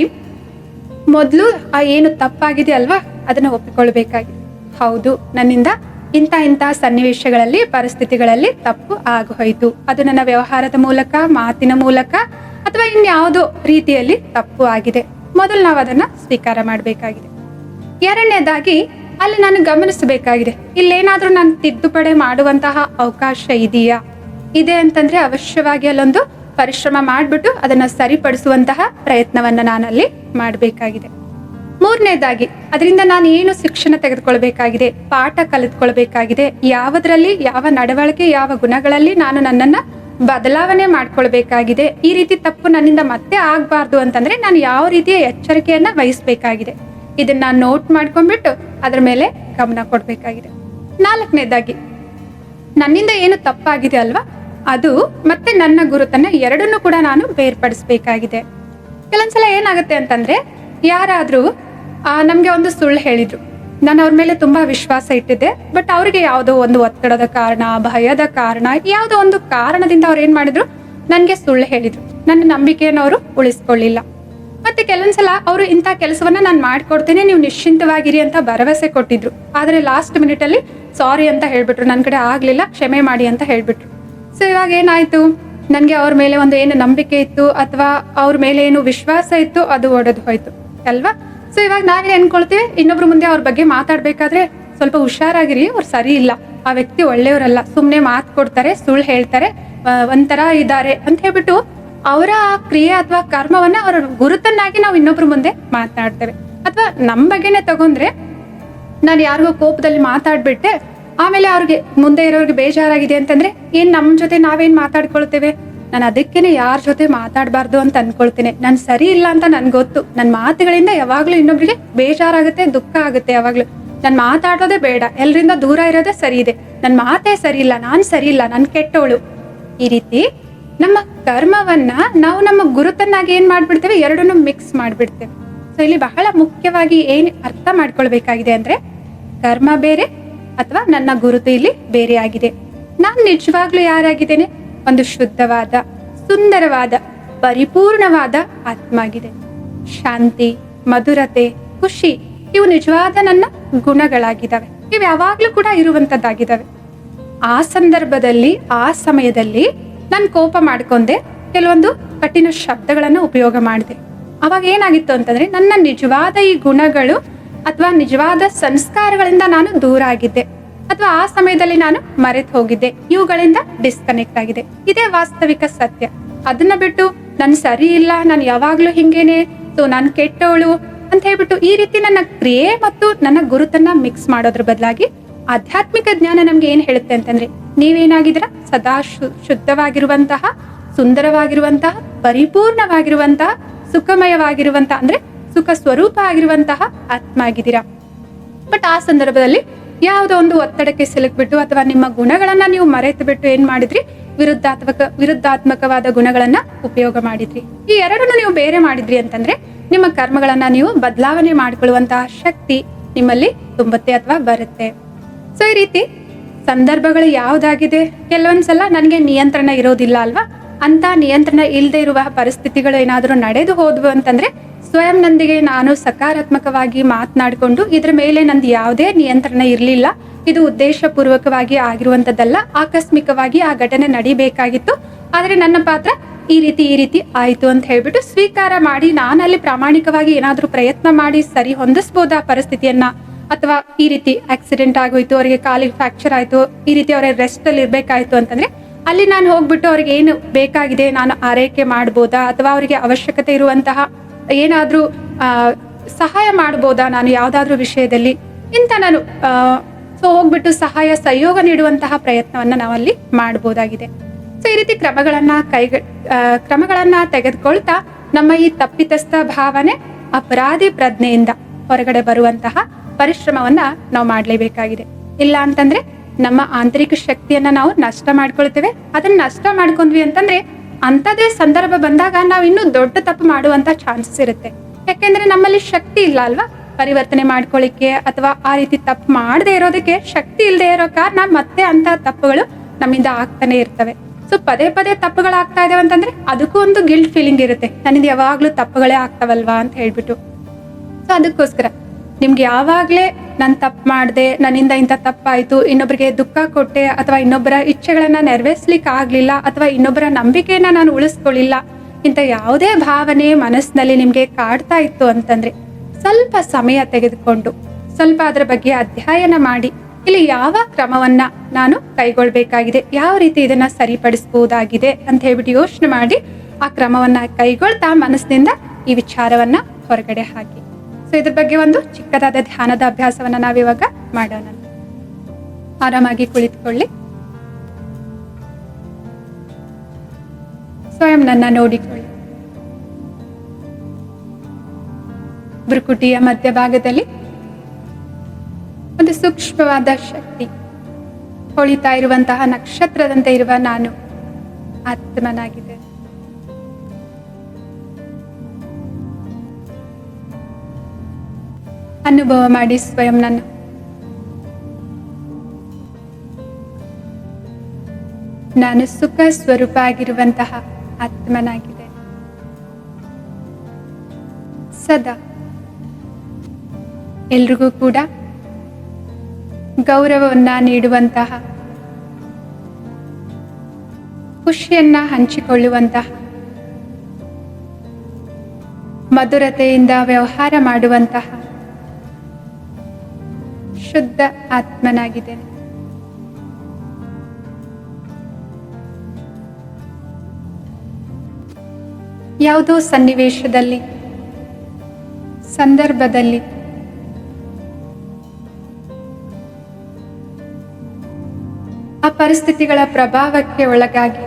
ಮೊದಲು ಆ ಏನು ತಪ್ಪಾಗಿದೆ ಅಲ್ವಾ? ಅದನ್ನ ಒಪ್ಪಿಕೊಳ್ಬೇಕಾಗಿದೆ. ಹೌದು, ನನ್ನಿಂದ ಇಂಥ ಇಂಥ ಸನ್ನಿವೇಶಗಳಲ್ಲಿ, ಪರಿಸ್ಥಿತಿಗಳಲ್ಲಿ ತಪ್ಪು ಆಗೋಯ್ತು. ಅದು ನನ್ನ ವ್ಯವಹಾರದ ಮೂಲಕ, ಮಾತಿನ ಮೂಲಕ ಅಥವಾ ಇನ್ಯಾವುದೋ ರೀತಿಯಲ್ಲಿ ತಪ್ಪು ಆಗಿದೆ. ಮೊದಲು ನಾವು ಅದನ್ನ ಸ್ವೀಕಾರ ಮಾಡಬೇಕಾಗಿದೆ. ಎರಡನೇದಾಗಿ, ಅಲ್ಲಿ ನಾನು ಗಮನಿಸಬೇಕಾಗಿದೆ. ಇಲ್ಲೇನಾದ್ರೂ ನಾನು ತಿದ್ದುಪಡಿ ಮಾಡುವಂತಹ ಅವಕಾಶ ಇದೆಯಾ? ಇದೆ ಅಂತಂದ್ರೆ ಅವಶ್ಯವಾಗಿ ಅಲ್ಲೊಂದು ಪರಿಶ್ರಮ ಮಾಡಿಬಿಟ್ಟು ಅದನ್ನ ಸರಿಪಡಿಸುವಂತಹ ಪ್ರಯತ್ನವನ್ನ ನಾನಲ್ಲಿ ಮಾಡಬೇಕಾಗಿದೆ. ಮೂರನೇದಾಗಿ, ಅದರಿಂದ ನಾನು ಏನು ಶಿಕ್ಷಣ ತೆಗೆದುಕೊಳ್ಬೇಕಾಗಿದೆ? ಪಾಠ ಕಲಿತ್ಕೊಳ್ಬೇಕಾಗಿದೆ. ಯಾವುದರಲ್ಲಿ, ಯಾವ ನಡವಳಿಕೆ, ಯಾವ ಗುಣಗಳಲ್ಲಿ ನಾನು ನನ್ನನ್ನ ಬದಲಾವಣೆ ಮಾಡ್ಕೊಳ್ಬೇಕಾಗಿದೆ? ಈ ರೀತಿ ತಪ್ಪು ನನ್ನಿಂದ ಮತ್ತೆ ಆಗ್ಬಾರ್ದು ಅಂತಂದ್ರೆ ನಾನು ಯಾವ ರೀತಿಯ ಎಚ್ಚರಿಕೆಯನ್ನ ವಹಿಸ್ಬೇಕಾಗಿದೆ? ಇದನ್ನ ನೋಟ್ ಮಾಡ್ಕೊಂಡ್ಬಿಟ್ಟು ಅದ್ರ ಮೇಲೆ ಗಮನ ಕೊಡ್ಬೇಕಾಗಿದೆ. ನಾಲ್ಕನೇದಾಗಿ, ನನ್ನಿಂದ ಏನು ತಪ್ಪಾಗಿದೆ ಅಲ್ವಾ? ಅದು ಮತ್ತೆ ನನ್ನ ಗುರುತನ್ನ ಎರಡನ್ನೂ ಕೂಡ ನಾನು ಬೇರ್ಪಡಿಸ್ಬೇಕಾಗಿದೆ. ಕೆಲವೊಂದ್ಸಲ ಏನಾಗುತ್ತೆ ಅಂತಂದ್ರೆ, ಯಾರಾದ್ರೂ ನಮ್ಗೆ ಒಂದು ಸುಳ್ಳು ಹೇಳಿದ್ರು. ನಾನು ಅವ್ರ ಮೇಲೆ ತುಂಬಾ ವಿಶ್ವಾಸ ಇಟ್ಟಿದ್ದೆ ಬಟ್ ಅವ್ರಿಗೆ ಯಾವುದೋ ಒಂದು ಒತ್ತಡದ ಕಾರಣ, ಭಯದ ಕಾರಣ, ಯಾವುದೋ ಒಂದು ಕಾರಣದಿಂದ ಅವ್ರು ಏನ್ ಮಾಡಿದ್ರು? ನನಗೆ ಸುಳ್ಳು ಹೇಳಿದ್ರು. ನನ್ನ ನಂಬಿಕೆಯನ್ನು ಅವರು ಉಳಿಸ್ಕೊಳ್ಳಿಲ್ಲ. ಮತ್ತೆ ಕೆಲವೊಂದ್ಸಲ ಅವರು ಇಂಥ ಕೆಲಸವನ್ನ ನಾನು ಮಾಡ್ಕೊಡ್ತೀನಿ, ನೀವು ನಿಶ್ಚಿಂತವಾಗಿರಿ ಅಂತ ಭರವಸೆ ಕೊಟ್ಟಿದ್ರು. ಆದ್ರೆ ಲಾಸ್ಟ್ ಮಿನಿಟ್ ಅಲ್ಲಿ ಸಾರಿ ಅಂತ ಹೇಳ್ಬಿಟ್ರು. ನನ್ನ ಕಡೆ ಆಗಲಿಲ್ಲ, ಕ್ಷಮೆ ಮಾಡಿ ಅಂತ ಹೇಳ್ಬಿಟ್ರು. ಸೊ ಇವಾಗ ಏನಾಯ್ತು? ನನಗೆ ಅವ್ರ ಮೇಲೆ ಒಂದು ಏನು ನಂಬಿಕೆ ಇತ್ತು, ಅಥವಾ ಅವ್ರ ಮೇಲೆ ಏನು ವಿಶ್ವಾಸ ಇತ್ತು, ಅದು ಒಡೆದು ಹೋಯ್ತು. ಅಲ್ವಾ? ಸೊ ಇವಾಗ ನಾವೇ ಅನ್ಕೊಳ್ತೀವಿ, ಇನ್ನೊಬ್ರ ಮುಂದೆ ಅವ್ರ ಬಗ್ಗೆ ಮಾತಾಡ್ಬೇಕಾದ್ರೆ ಸ್ವಲ್ಪ ಹುಷಾರಾಗಿರಿ, ಅವ್ರು ಸರಿ ಇಲ್ಲ. ಆ ವ್ಯಕ್ತಿ ಒಳ್ಳೆಯವರಲ್ಲ. ಸುಮ್ಮನೆ ಮಾತು ಕೊಡ್ತಾರೆ, ಸುಳ್ಳು ಹೇಳ್ತಾರೆ ಒಂಥರ ಇದ್ದಾರೆ ಅಂತ ಹೇಳ್ಬಿಟ್ಟು ಅವರ ಕ್ರಿಯೆ ಅಥವಾ ಕರ್ಮವನ್ನ ಅವರ ಗುರುತನ್ನಾಗಿ ನಾವು ಇನ್ನೊಬ್ರ ಮುಂದೆ ಮಾತನಾಡ್ತೇವೆ ಅಥವಾ ನಮ್ಮ ಬಗ್ಗೆನೆ ತಗೊಂಡ್ರೆ ನಾನು ಯಾರಿಗೋ ಕೋಪದಲ್ಲಿ ಮಾತಾಡ್ಬಿಟ್ಟೆ, ಆಮೇಲೆ ಅವ್ರಿಗೆ ಮುಂದೆ ಇರೋರಿಗೆ ಬೇಜಾರಾಗಿದೆ ಅಂತಂದ್ರೆ ಏನ್ ನಮ್ ಜೊತೆ ನಾವೇನ್ ಮಾತಾಡ್ಕೊಳ್ತೇವೆ? ನಾನು ಅದಕ್ಕೇನೆ ಯಾರ ಜೊತೆ ಮಾತಾಡಬಾರ್ದು ಅಂತ ಅನ್ಕೊಳ್ತೇನೆ. ನಾನು ಸರಿ ಇಲ್ಲ ಅಂತ ನನ್ಗೆ ಗೊತ್ತು. ನನ್ನ ಮಾತುಗಳಿಂದ ಯಾವಾಗಲೂ ಇನ್ನೊಬ್ರಿಗೆ ಬೇಜಾರಾಗುತ್ತೆ, ದುಃಖ ಆಗುತ್ತೆ ಯಾವಾಗಲೂ. ನಾನು ಮಾತಾಡೋದೇ ಬೇಡ. ಎಲ್ರಿಂದ ದೂರ ಇರೋದೇ ಸರಿ ಇದೆ. ನನ್ನ ಮಾತೇ ಸರಿ ಇಲ್ಲ, ನಾನು ಸರಿ ಇಲ್ಲ, ನಾನು ಕೆಟ್ಟವಳು ಈ ರೀತಿ ನಮ್ಮ ಕರ್ಮವನ್ನ ನಾವು ನಮ್ಮ ಗುರುತನ್ನಾಗಿ ಏನ್ ಮಾಡ್ಬಿಡ್ತೇವೆ? ಎರಡನ್ನೂ ಮಿಕ್ಸ್ ಮಾಡ್ಬಿಡ್ತೇವೆ. ಸೊ ಇಲ್ಲಿ ಬಹಳ ಮುಖ್ಯವಾಗಿ ಏನ್ ಅರ್ಥ ಮಾಡ್ಕೊಳ್ಬೇಕಾಗಿದೆ ಅಂದ್ರೆ ಕರ್ಮ ಬೇರೆ ಅಥವಾ ನನ್ನ ಗುರುತು ಇಲ್ಲಿ ಬೇರೆ ಆಗಿದೆ. ನಾನು ನಿಜವಾಗ್ಲೂ ಯಾರಾಗಿದ್ದೇನೆ? ಒಂದು ಶುದ್ಧವಾದ, ಸುಂದರವಾದ, ಪರಿಪೂರ್ಣವಾದ ಆತ್ಮ ಆಗಿದೆ ಶಾಂತಿ, ಮಧುರತೆ, ಖುಷಿ, ಇವು ನಿಜವಾದ ನನ್ನ ಗುಣಗಳಾಗಿದ್ದಾವೆ. ಇವು ಯಾವಾಗ್ಲೂ ಕೂಡ ಇರುವಂತದ್ದಾಗಿದ್ದಾವೆ ಆ ಸಂದರ್ಭದಲ್ಲಿ, ಆ ಸಮಯದಲ್ಲಿ ನಾನು ಕೋಪ ಮಾಡ್ಕೊಂಡೆ, ಕೆಲವೊಂದು ಕಠಿಣ ಶಬ್ದಗಳನ್ನು ಉಪಯೋಗ ಮಾಡಿದೆ. ಅವಾಗ ಏನಾಗಿತ್ತು ಅಂತಂದ್ರೆ, ನನ್ನ ನಿಜವಾದ ಈ ಗುಣಗಳು ಅಥವಾ ನಿಜವಾದ ಸಂಸ್ಕಾರಗಳಿಂದ ನಾನು ದೂರ ಆಗಿದ್ದೆ. ಅಥವಾ ಆ ಸಮಯದಲ್ಲಿ ನಾನು ಮರೆತು ಹೋಗಿದ್ದೆ. ಇವುಗಳಿಂದ ಡಿಸ್ಕನೆಕ್ಟ್ ಆಗಿದೆ. ಇದೇ ವಾಸ್ತವಿಕ ಸತ್ಯ. ಅದನ್ನ ಬಿಟ್ಟು ನಾನು ಸರಿ ಇಲ್ಲ, ನಾನು ಯಾವಾಗ್ಲೂ ಹಿಂಗೇನೆ, ಸೊ ನಾನು ಕೆಟ್ಟವಳು ಅಂತ ಹೇಳ್ಬಿಟ್ಟು ಈ ರೀತಿ ನನ್ನ ಕ್ರಿಯೆ ಮತ್ತು ನನ್ನ ಗುರುತನ್ನ ಮಿಕ್ಸ್ ಮಾಡೋದ್ರ ಬದಲಾಗಿ ಆಧ್ಯಾತ್ಮಿಕ ಜ್ಞಾನ ನಮ್ಗೆ ಏನ್ ಹೇಳುತ್ತೆ ಅಂತಂದ್ರೆ ನೀವೇನಾಗಿದ್ರ ಸದಾ ಶುದ್ಧವಾಗಿರುವಂತಹ, ಸುಂದರವಾಗಿರುವಂತಹ, ಪರಿಪೂರ್ಣವಾಗಿರುವಂತಹ, ಸುಖಮಯವಾಗಿರುವಂತಹ, ಅಂದ್ರೆ ಸುಖ ಸ್ವರೂಪ ಆಗಿರುವಂತಹ ಆತ್ಮ ಆಗಿದ್ದೀರಾ? ಬಟ್ ಆ ಸಂದರ್ಭದಲ್ಲಿ ಯಾವುದೋ ಒಂದು ಒತ್ತಡಕ್ಕೆ ಸಿಲುಕ್ಬಿಟ್ಟು ಅಥವಾ ನಿಮ್ಮ ಗುಣಗಳನ್ನ ನೀವು ಮರೆತು ಬಿಟ್ಟು ಏನ್ ಮಾಡಿದ್ರಿ? ವಿರುದ್ಧಾತ್ಮಕ, ವಿರುದ್ಧಾತ್ಮಕವಾದ ಗುಣಗಳನ್ನ ಉಪಯೋಗ ಮಾಡಿದ್ರಿ. ಈ ಎರಡನ್ನು ನೀವು ಬೇರೆ ಮಾಡಿದ್ರಿ ಅಂತಂದ್ರೆ ನಿಮ್ಮ ಕರ್ಮಗಳನ್ನ ನೀವು ಬದಲಾವಣೆ ಮಾಡಿಕೊಳ್ಳುವಂತಹ ಶಕ್ತಿ ನಿಮ್ಮಲ್ಲಿ ತುಂಬುತ್ತೆ ಅಥವಾ ಬರುತ್ತೆ. ಸೊ ಈ ರೀತಿ ಸಂದರ್ಭಗಳು ಯಾವ್ದಾಗಿದೆ? ಕೆಲವೊಂದ್ಸಲ ನನಗೆ ನಿಯಂತ್ರಣ ಇರೋದಿಲ್ಲ ಅಲ್ವಾ? ಅಂತ ನಿಯಂತ್ರಣ ಇಲ್ಲದೆ ಇರುವ ಪರಿಸ್ಥಿತಿಗಳು ಏನಾದರೂ ನಡೆದು ಹೋದ್ವು ಅಂತಂದ್ರೆ ಸ್ವಯಂ ನಂದಿಗೆ ನಾನು ಸಕಾರಾತ್ಮಕವಾಗಿ ಮಾತನಾಡಿಕೊಂಡು ಇದ್ರ ಮೇಲೆ ನಂದು ಯಾವುದೇ ನಿಯಂತ್ರಣ ಇರಲಿಲ್ಲ. ಇದು ಉದ್ದೇಶಪೂರ್ವಕವಾಗಿ ಆಗಿರುವಂತದ್ದಲ್ಲ. ಆಕಸ್ಮಿಕವಾಗಿ ಆ ಘಟನೆ ನಡಿಬೇಕಾಗಿತ್ತು. ಆದರೆ ನನ್ನ ಪಾತ್ರ ಈ ರೀತಿ ಈ ರೀತಿ ಆಯಿತು ಅಂತ ಹೇಳ್ಬಿಟ್ಟು ಸ್ವೀಕಾರ ಮಾಡಿ ನಾನಲ್ಲಿ ಪ್ರಾಮಾಣಿಕವಾಗಿ ಏನಾದರೂ ಪ್ರಯತ್ನ ಮಾಡಿ ಸರಿ ಹೊಂದಿಸ್ಬೋದಾ ಪರಿಸ್ಥಿತಿಯನ್ನ? ಅಥವಾ ಈ ರೀತಿ ಆಕ್ಸಿಡೆಂಟ್ ಆಗೋಯ್ತು, ಅವರಿಗೆ ಕಾಲಿಗೆ ಫ್ರಾಕ್ಚರ್ ಆಯಿತು, ಈ ರೀತಿ ಅವರ ರೆಸ್ಟ್ ಅಲ್ಲಿ ಇರ್ಬೇಕಾಯ್ತು ಅಂತಂದ್ರೆ ಅಲ್ಲಿ ನಾನು ಹೋಗ್ಬಿಟ್ಟು ಅವ್ರಿಗೆ ಏನು ಬೇಕಾಗಿದೆ ನಾನು ಆರೈಕೆ ಮಾಡ್ಬೋದಾ ಅಥವಾ ಅವರಿಗೆ ಅವಶ್ಯಕತೆ ಇರುವಂತಹ ಏನಾದರೂ ಸಹಾಯ ಮಾಡ್ಬೋದಾ ನಾನು ಯಾವುದಾದ್ರೂ ವಿಷಯದಲ್ಲಿ ಇಂಥ ನಾನು ಸೊ ಹೋಗ್ಬಿಟ್ಟು ಸಹಾಯ, ಸಹಯೋಗ ನೀಡುವಂತಹ ಪ್ರಯತ್ನವನ್ನ ನಾವಲ್ಲಿ ಮಾಡ್ಬೋದಾಗಿದೆ. ಸೊ ಈ ರೀತಿ ಕ್ರಮಗಳನ್ನು ಕೈಗ ಕ್ರಮಗಳನ್ನ ತೆಗೆದುಕೊಳ್ತಾ ನಮ್ಮ ಈ ತಪ್ಪಿತಸ್ಥ ಭಾವನೆ, ಅಪರಾಧಿ ಪ್ರಜ್ಞೆಯಿಂದ ಹೊರಗಡೆ ಬರುವಂತಹ ಪರಿಶ್ರಮವನ್ನ ನಾವು ಮಾಡಲೇಬೇಕಾಗಿದೆ. ಇಲ್ಲ ಅಂತಂದ್ರೆ ನಮ್ಮ ಆಂತರಿಕ ಶಕ್ತಿಯನ್ನ ನಾವು ನಷ್ಟ ಮಾಡ್ಕೊಳ್ತೇವೆ. ಅದನ್ನ ನಷ್ಟ ಮಾಡ್ಕೊಂಡ್ವಿ ಅಂತಂದ್ರೆ ಅಂಥದೇ ಸಂದರ್ಭ ಬಂದಾಗ ನಾವು ಇನ್ನೂ ದೊಡ್ಡ ತಪ್ಪು ಮಾಡುವಂತ ಚಾನ್ಸಸ್ ಇರುತ್ತೆ. ಯಾಕೆಂದ್ರೆ ನಮ್ಮಲ್ಲಿ ಶಕ್ತಿ ಇಲ್ಲ ಅಲ್ವಾ? ಪರಿವರ್ತನೆ ಮಾಡ್ಕೊಳ್ಳಿಕ್ಕೆ ಅಥವಾ ಆ ರೀತಿ ತಪ್ಪು ಮಾಡದೇ ಇರೋದಕ್ಕೆ ಶಕ್ತಿ ಇಲ್ಲದೆ ಇರೋ ಕಾರಣ ಮತ್ತೆ ಅಂತ ತಪ್ಪುಗಳು ನಮ್ಮಿಂದ ಆಗ್ತಾನೆ ಇರ್ತವೆ. ಸೊ ಪದೇ ಪದೇ ತಪ್ಪುಗಳಾಗ್ತಾ ಇದಾವೆ ಅಂತಂದ್ರೆ ಅದಕ್ಕೂ ಒಂದು ಗಿಲ್ಟ್ ಫೀಲಿಂಗ್ ಇರುತ್ತೆ. ನನ್ನಿಂದ ಯಾವಾಗ್ಲೂ ತಪ್ಪುಗಳೇ ಆಗ್ತಾವಲ್ವಾ ಅಂತ ಹೇಳ್ಬಿಟ್ಟು. ಸೊ ಅದಕ್ಕೋಸ್ಕರ ನಿಮ್ಗೆ ಯಾವಾಗಲೇ ನಾನು ತಪ್ಪು ಮಾಡಿದೆ, ನನ್ನಿಂದ ಇಂಥ ತಪ್ಪಾಯಿತು ಇನ್ನೊಬ್ಬರಿಗೆ ದುಃಖ ಕೊಟ್ಟೆ ಅಥವಾ ಇನ್ನೊಬ್ಬರ ಇಚ್ಛೆಗಳನ್ನು ನೆರವೇರಿಸ್ಲಿಕ್ಕೆ ಆಗಲಿಲ್ಲ ಅಥವಾ ಇನ್ನೊಬ್ಬರ ನಂಬಿಕೆಯನ್ನ ನಾನು ಉಳಿಸ್ಕೊಳ್ಳಿಲ್ಲ, ಇಂಥ ಯಾವುದೇ ಭಾವನೆ ಮನಸ್ಸಿನಲ್ಲಿ ನಿಮಗೆ ಕಾಡ್ತಾ ಇತ್ತು ಅಂತಂದ್ರೆ ಸ್ವಲ್ಪ ಸಮಯ ತೆಗೆದುಕೊಂಡು, ಸ್ವಲ್ಪ ಅದರ ಬಗ್ಗೆ ಅಧ್ಯಯನ ಮಾಡಿ, ಇಲ್ಲಿ ಯಾವ ಕ್ರಮವನ್ನ ನಾನು ಕೈಗೊಳ್ಬೇಕಾಗಿದೆ, ಯಾವ ರೀತಿ ಇದನ್ನ ಸರಿಪಡಿಸಬಹುದಾಗಿದೆ ಅಂತ ಹೇಳ್ಬಿಟ್ಟು ಯೋಚನೆ ಮಾಡಿ ಆ ಕ್ರಮವನ್ನ ಕೈಗೊಳ್ತಾ ಮನಸ್ಸಿನಿಂದ ಈ ವಿಚಾರವನ್ನ ಹೊರಗಡೆ ಹಾಕಿ. ಸೊ ಇದ್ರ ಬಗ್ಗೆ ಒಂದು ಚಿಕ್ಕದಾದ ಧ್ಯಾನದ ಅಭ್ಯಾಸವನ್ನ ನಾವಿವಾಗ ಮಾಡೋಣ. ಆರಾಮಾಗಿ ಕುಳಿತುಕೊಳ್ಳಿ. ಸ್ವಯಂ ನನ್ನ ನೋಡಿಕೊಳ್ಳಿ. ಬೃಕುಟಿಯ ಮಧ್ಯಭಾಗದಲ್ಲಿ ಒಂದು ಸೂಕ್ಷ್ಮವಾದ ಶಕ್ತಿ ಹೊಳಿತಾ ಇರುವಂತಹ ನಕ್ಷತ್ರದಂತೆ ಇರುವ ನಾನು ಆತ್ಮನಾಗಿದೆ ಅನುಭವ ಮಾಡಿ ಸ್ವಯಂ ನನ್ನ. ನಾನು ಸುಖ ಸ್ವರೂಪ ಆಗಿರುವಂತಹ ಆತ್ಮನಾಗಿದೆ. ಸದಾ. ಎಲ್ರಿಗೂ ಕೂಡ ಗೌರವವನ್ನ ನೀಡುವಂತಹ, ಖುಷಿಯನ್ನ ಹಂಚಿಕೊಳ್ಳುವಂತಹ, ಮಧುರತೆಯಿಂದ ವ್ಯವಹಾರ ಮಾಡುವಂತಹ ಶುದ್ಧ ಆತ್ಮನಾಗಿದ್ದೇನೆ ಯಾವುದೋ ಸನ್ನಿವೇಶದಲ್ಲಿ, ಸಂದರ್ಭದಲ್ಲಿ, ಆ ಪರಿಸ್ಥಿತಿಗಳ ಪ್ರಭಾವಕ್ಕೆ ಒಳಗಾಗಿ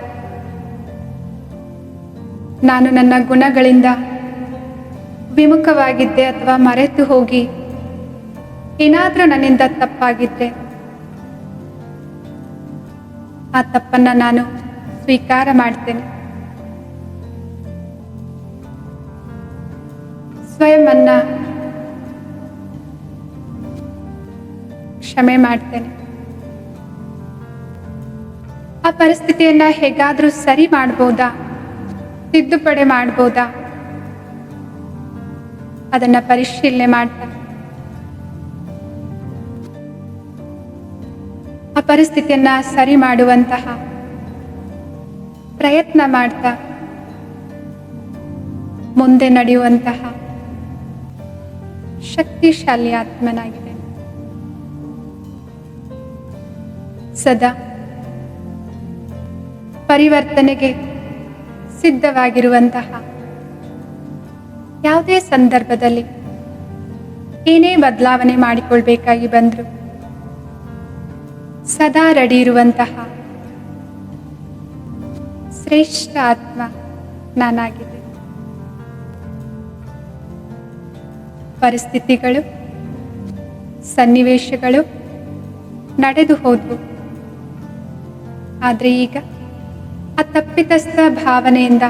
ನಾನು ನನ್ನ ಗುಣಗಳಿಂದ ವಿಮುಖವಾಗಿದ್ದೆ ಅಥವಾ ಮರೆತು ಹೋಗಿ ಏನಾದರೂ ನನ್ನಿಂದ ತಪ್ಪಾಗಿದ್ರೆ ಆ ತಪ್ಪನ್ನ ನಾನು ಸ್ವೀಕಾರ ಮಾಡ್ತೇನೆ. ಸ್ವಯಂವನ್ನ ಕ್ಷಮೆ ಮಾಡ್ತೇನೆ. ಆ ಪರಿಸ್ಥಿತಿಯನ್ನ ಹೇಗಾದ್ರೂ ಸರಿ ಮಾಡ್ಬೋದಾ? ತಿದ್ದುಪಡಿ ಮಾಡ್ಬೋದಾ? ಅದನ್ನ ಪರಿಶೀಲನೆ ಮಾಡ್ತಾ ಆ ಪರಿಸ್ಥಿತಿಯನ್ನ ಸರಿ ಮಾಡುವಂತಹ ಪ್ರಯತ್ನ ಮಾಡ್ತಾ ಮುಂದೆ ನಡೆಯುವಂತಹ ಶಕ್ತಿಶಾಲಿ ಆತ್ಮನಾಗಿದೆ ಸದಾ ಪರಿವರ್ತನೆಗೆ ಸಿದ್ಧವಾಗಿರುವಂತಹ ಯಾವುದೇ ಸಂದರ್ಭದಲ್ಲಿ ಏನೇ ಬದಲಾವಣೆ ಮಾಡಿಕೊಳ್ಬೇಕಾಗಿ ಬಂದ್ರು ಸದಾ ರೆಡಿ ಇರುವಂತಹ ಶ್ರೇಷ್ಠ ಆತ್ಮ ನಾನಾಗಿದೆ. ಪರಿಸ್ಥಿತಿಗಳು, ಸನ್ನಿವೇಶಗಳು ನಡೆದು ಹೋದವು. ಆದರೆ ಈಗ ಆ ತಪ್ಪಿತಸ್ಥ ಭಾವನೆಯಿಂದ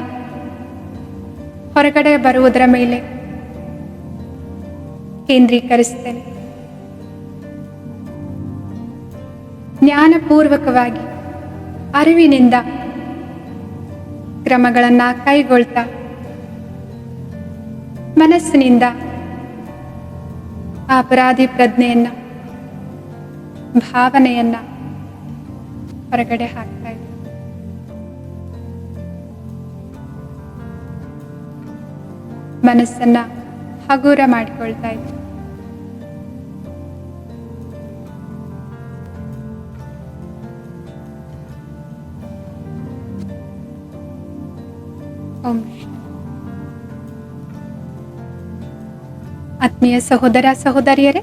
ಹೊರಗಡೆ ಬರುವುದರ ಮೇಲೆ ಕೇಂದ್ರೀಕರಿಸ್ತೇನೆ. ಜ್ಞಾನಪೂರ್ವಕವಾಗಿ, ಅರಿವಿನಿಂದ ಕ್ರಮಗಳನ್ನು ಕೈಗೊಳ್ತಾ, ಮನಸ್ಸಿನಿಂದ ಅಪರಾಧಿ ಪ್ರಜ್ಞೆಯನ್ನ, ಭಾವನೆಯನ್ನ ಹೊರಗಡೆ ಹಾಕ್ತಾ ಇದೆ ಮನಸ್ಸನ್ನ ಹಗುರ ಮಾಡಿಕೊಳ್ತಾ ಇದೆ ಆತ್ಮೀಯ ಸಹೋದರ, ಸಹೋದರಿಯರೇ,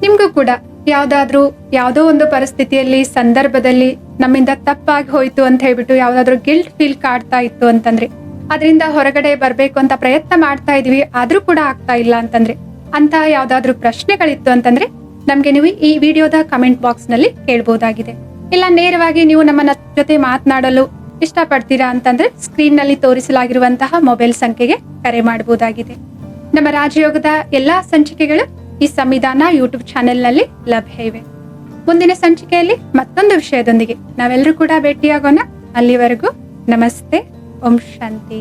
ನಿಮ್ಗೂ ಕೂಡ ಯಾವ್ದಾದ್ರೂ ಯಾವುದೋ ಒಂದು ಪರಿಸ್ಥಿತಿಯಲ್ಲಿ, ಸಂದರ್ಭದಲ್ಲಿ ನಮ್ಮಿಂದ ತಪ್ಪಾಗಿ ಹೋಯ್ತು ಅಂತ ಹೇಳ್ಬಿಟ್ಟು ಯಾವ್ದಾದ್ರು ಗಿಲ್ಟ್ ಫೀಲ್ ಕಾಡ್ತಾ ಇತ್ತು ಅಂತಂದ್ರೆ, ಅದರಿಂದ ಹೊರಗಡೆ ಬರ್ಬೇಕು ಅಂತ ಪ್ರಯತ್ನ ಮಾಡ್ತಾ ಇದೀವಿ, ಆದ್ರೂ ಕೂಡ ಆಗ್ತಾ ಇಲ್ಲ ಅಂತಂದ್ರೆ ಅಂತ ಯಾವ್ದಾದ್ರು ಪ್ರಶ್ನೆಗಳಿತ್ತು ಅಂತಂದ್ರೆ ನಮ್ಗೆ ನೀವು ಈ ವಿಡಿಯೋದ ಕಮೆಂಟ್ ಬಾಕ್ಸ್ನಲ್ಲಿ ಕೇಳ್ಬೋದಾಗಿದೆ. ಇಲ್ಲ, ನೇರವಾಗಿ ನೀವು ನಮ್ಮನ್ನ ಜೊತೆ ಮಾತನಾಡಲು ಇಷ್ಟಪಡ್ತೀರಾ ಅಂತಂದ್ರೆ ಸ್ಕ್ರೀನ್ನಲ್ಲಿ ತೋರಿಸಲಾಗಿರುವಂತಹ ಮೊಬೈಲ್ ಸಂಖ್ಯೆಗೆ ಕರೆ ಮಾಡಬಹುದಾಗಿದೆ. ನಮ್ಮ ರಾಜಯೋಗದ ಎಲ್ಲಾ ಸಂಚಿಕೆಗಳು ಈ ಸಂವಿಧಾನ ಯೂಟ್ಯೂಬ್ ಚಾನೆಲ್ನಲ್ಲಿ ಲಭ್ಯ ಇವೆ. ಮುಂದಿನ ಸಂಚಿಕೆಯಲ್ಲಿ ಮತ್ತೊಂದು ವಿಷಯದೊಂದಿಗೆ ನಾವೆಲ್ಲರೂ ಕೂಡ ಭೇಟಿಯಾಗೋಣ. ಅಲ್ಲಿವರೆಗೂ ನಮಸ್ತೆ, ಓಂ ಶಾಂತಿ.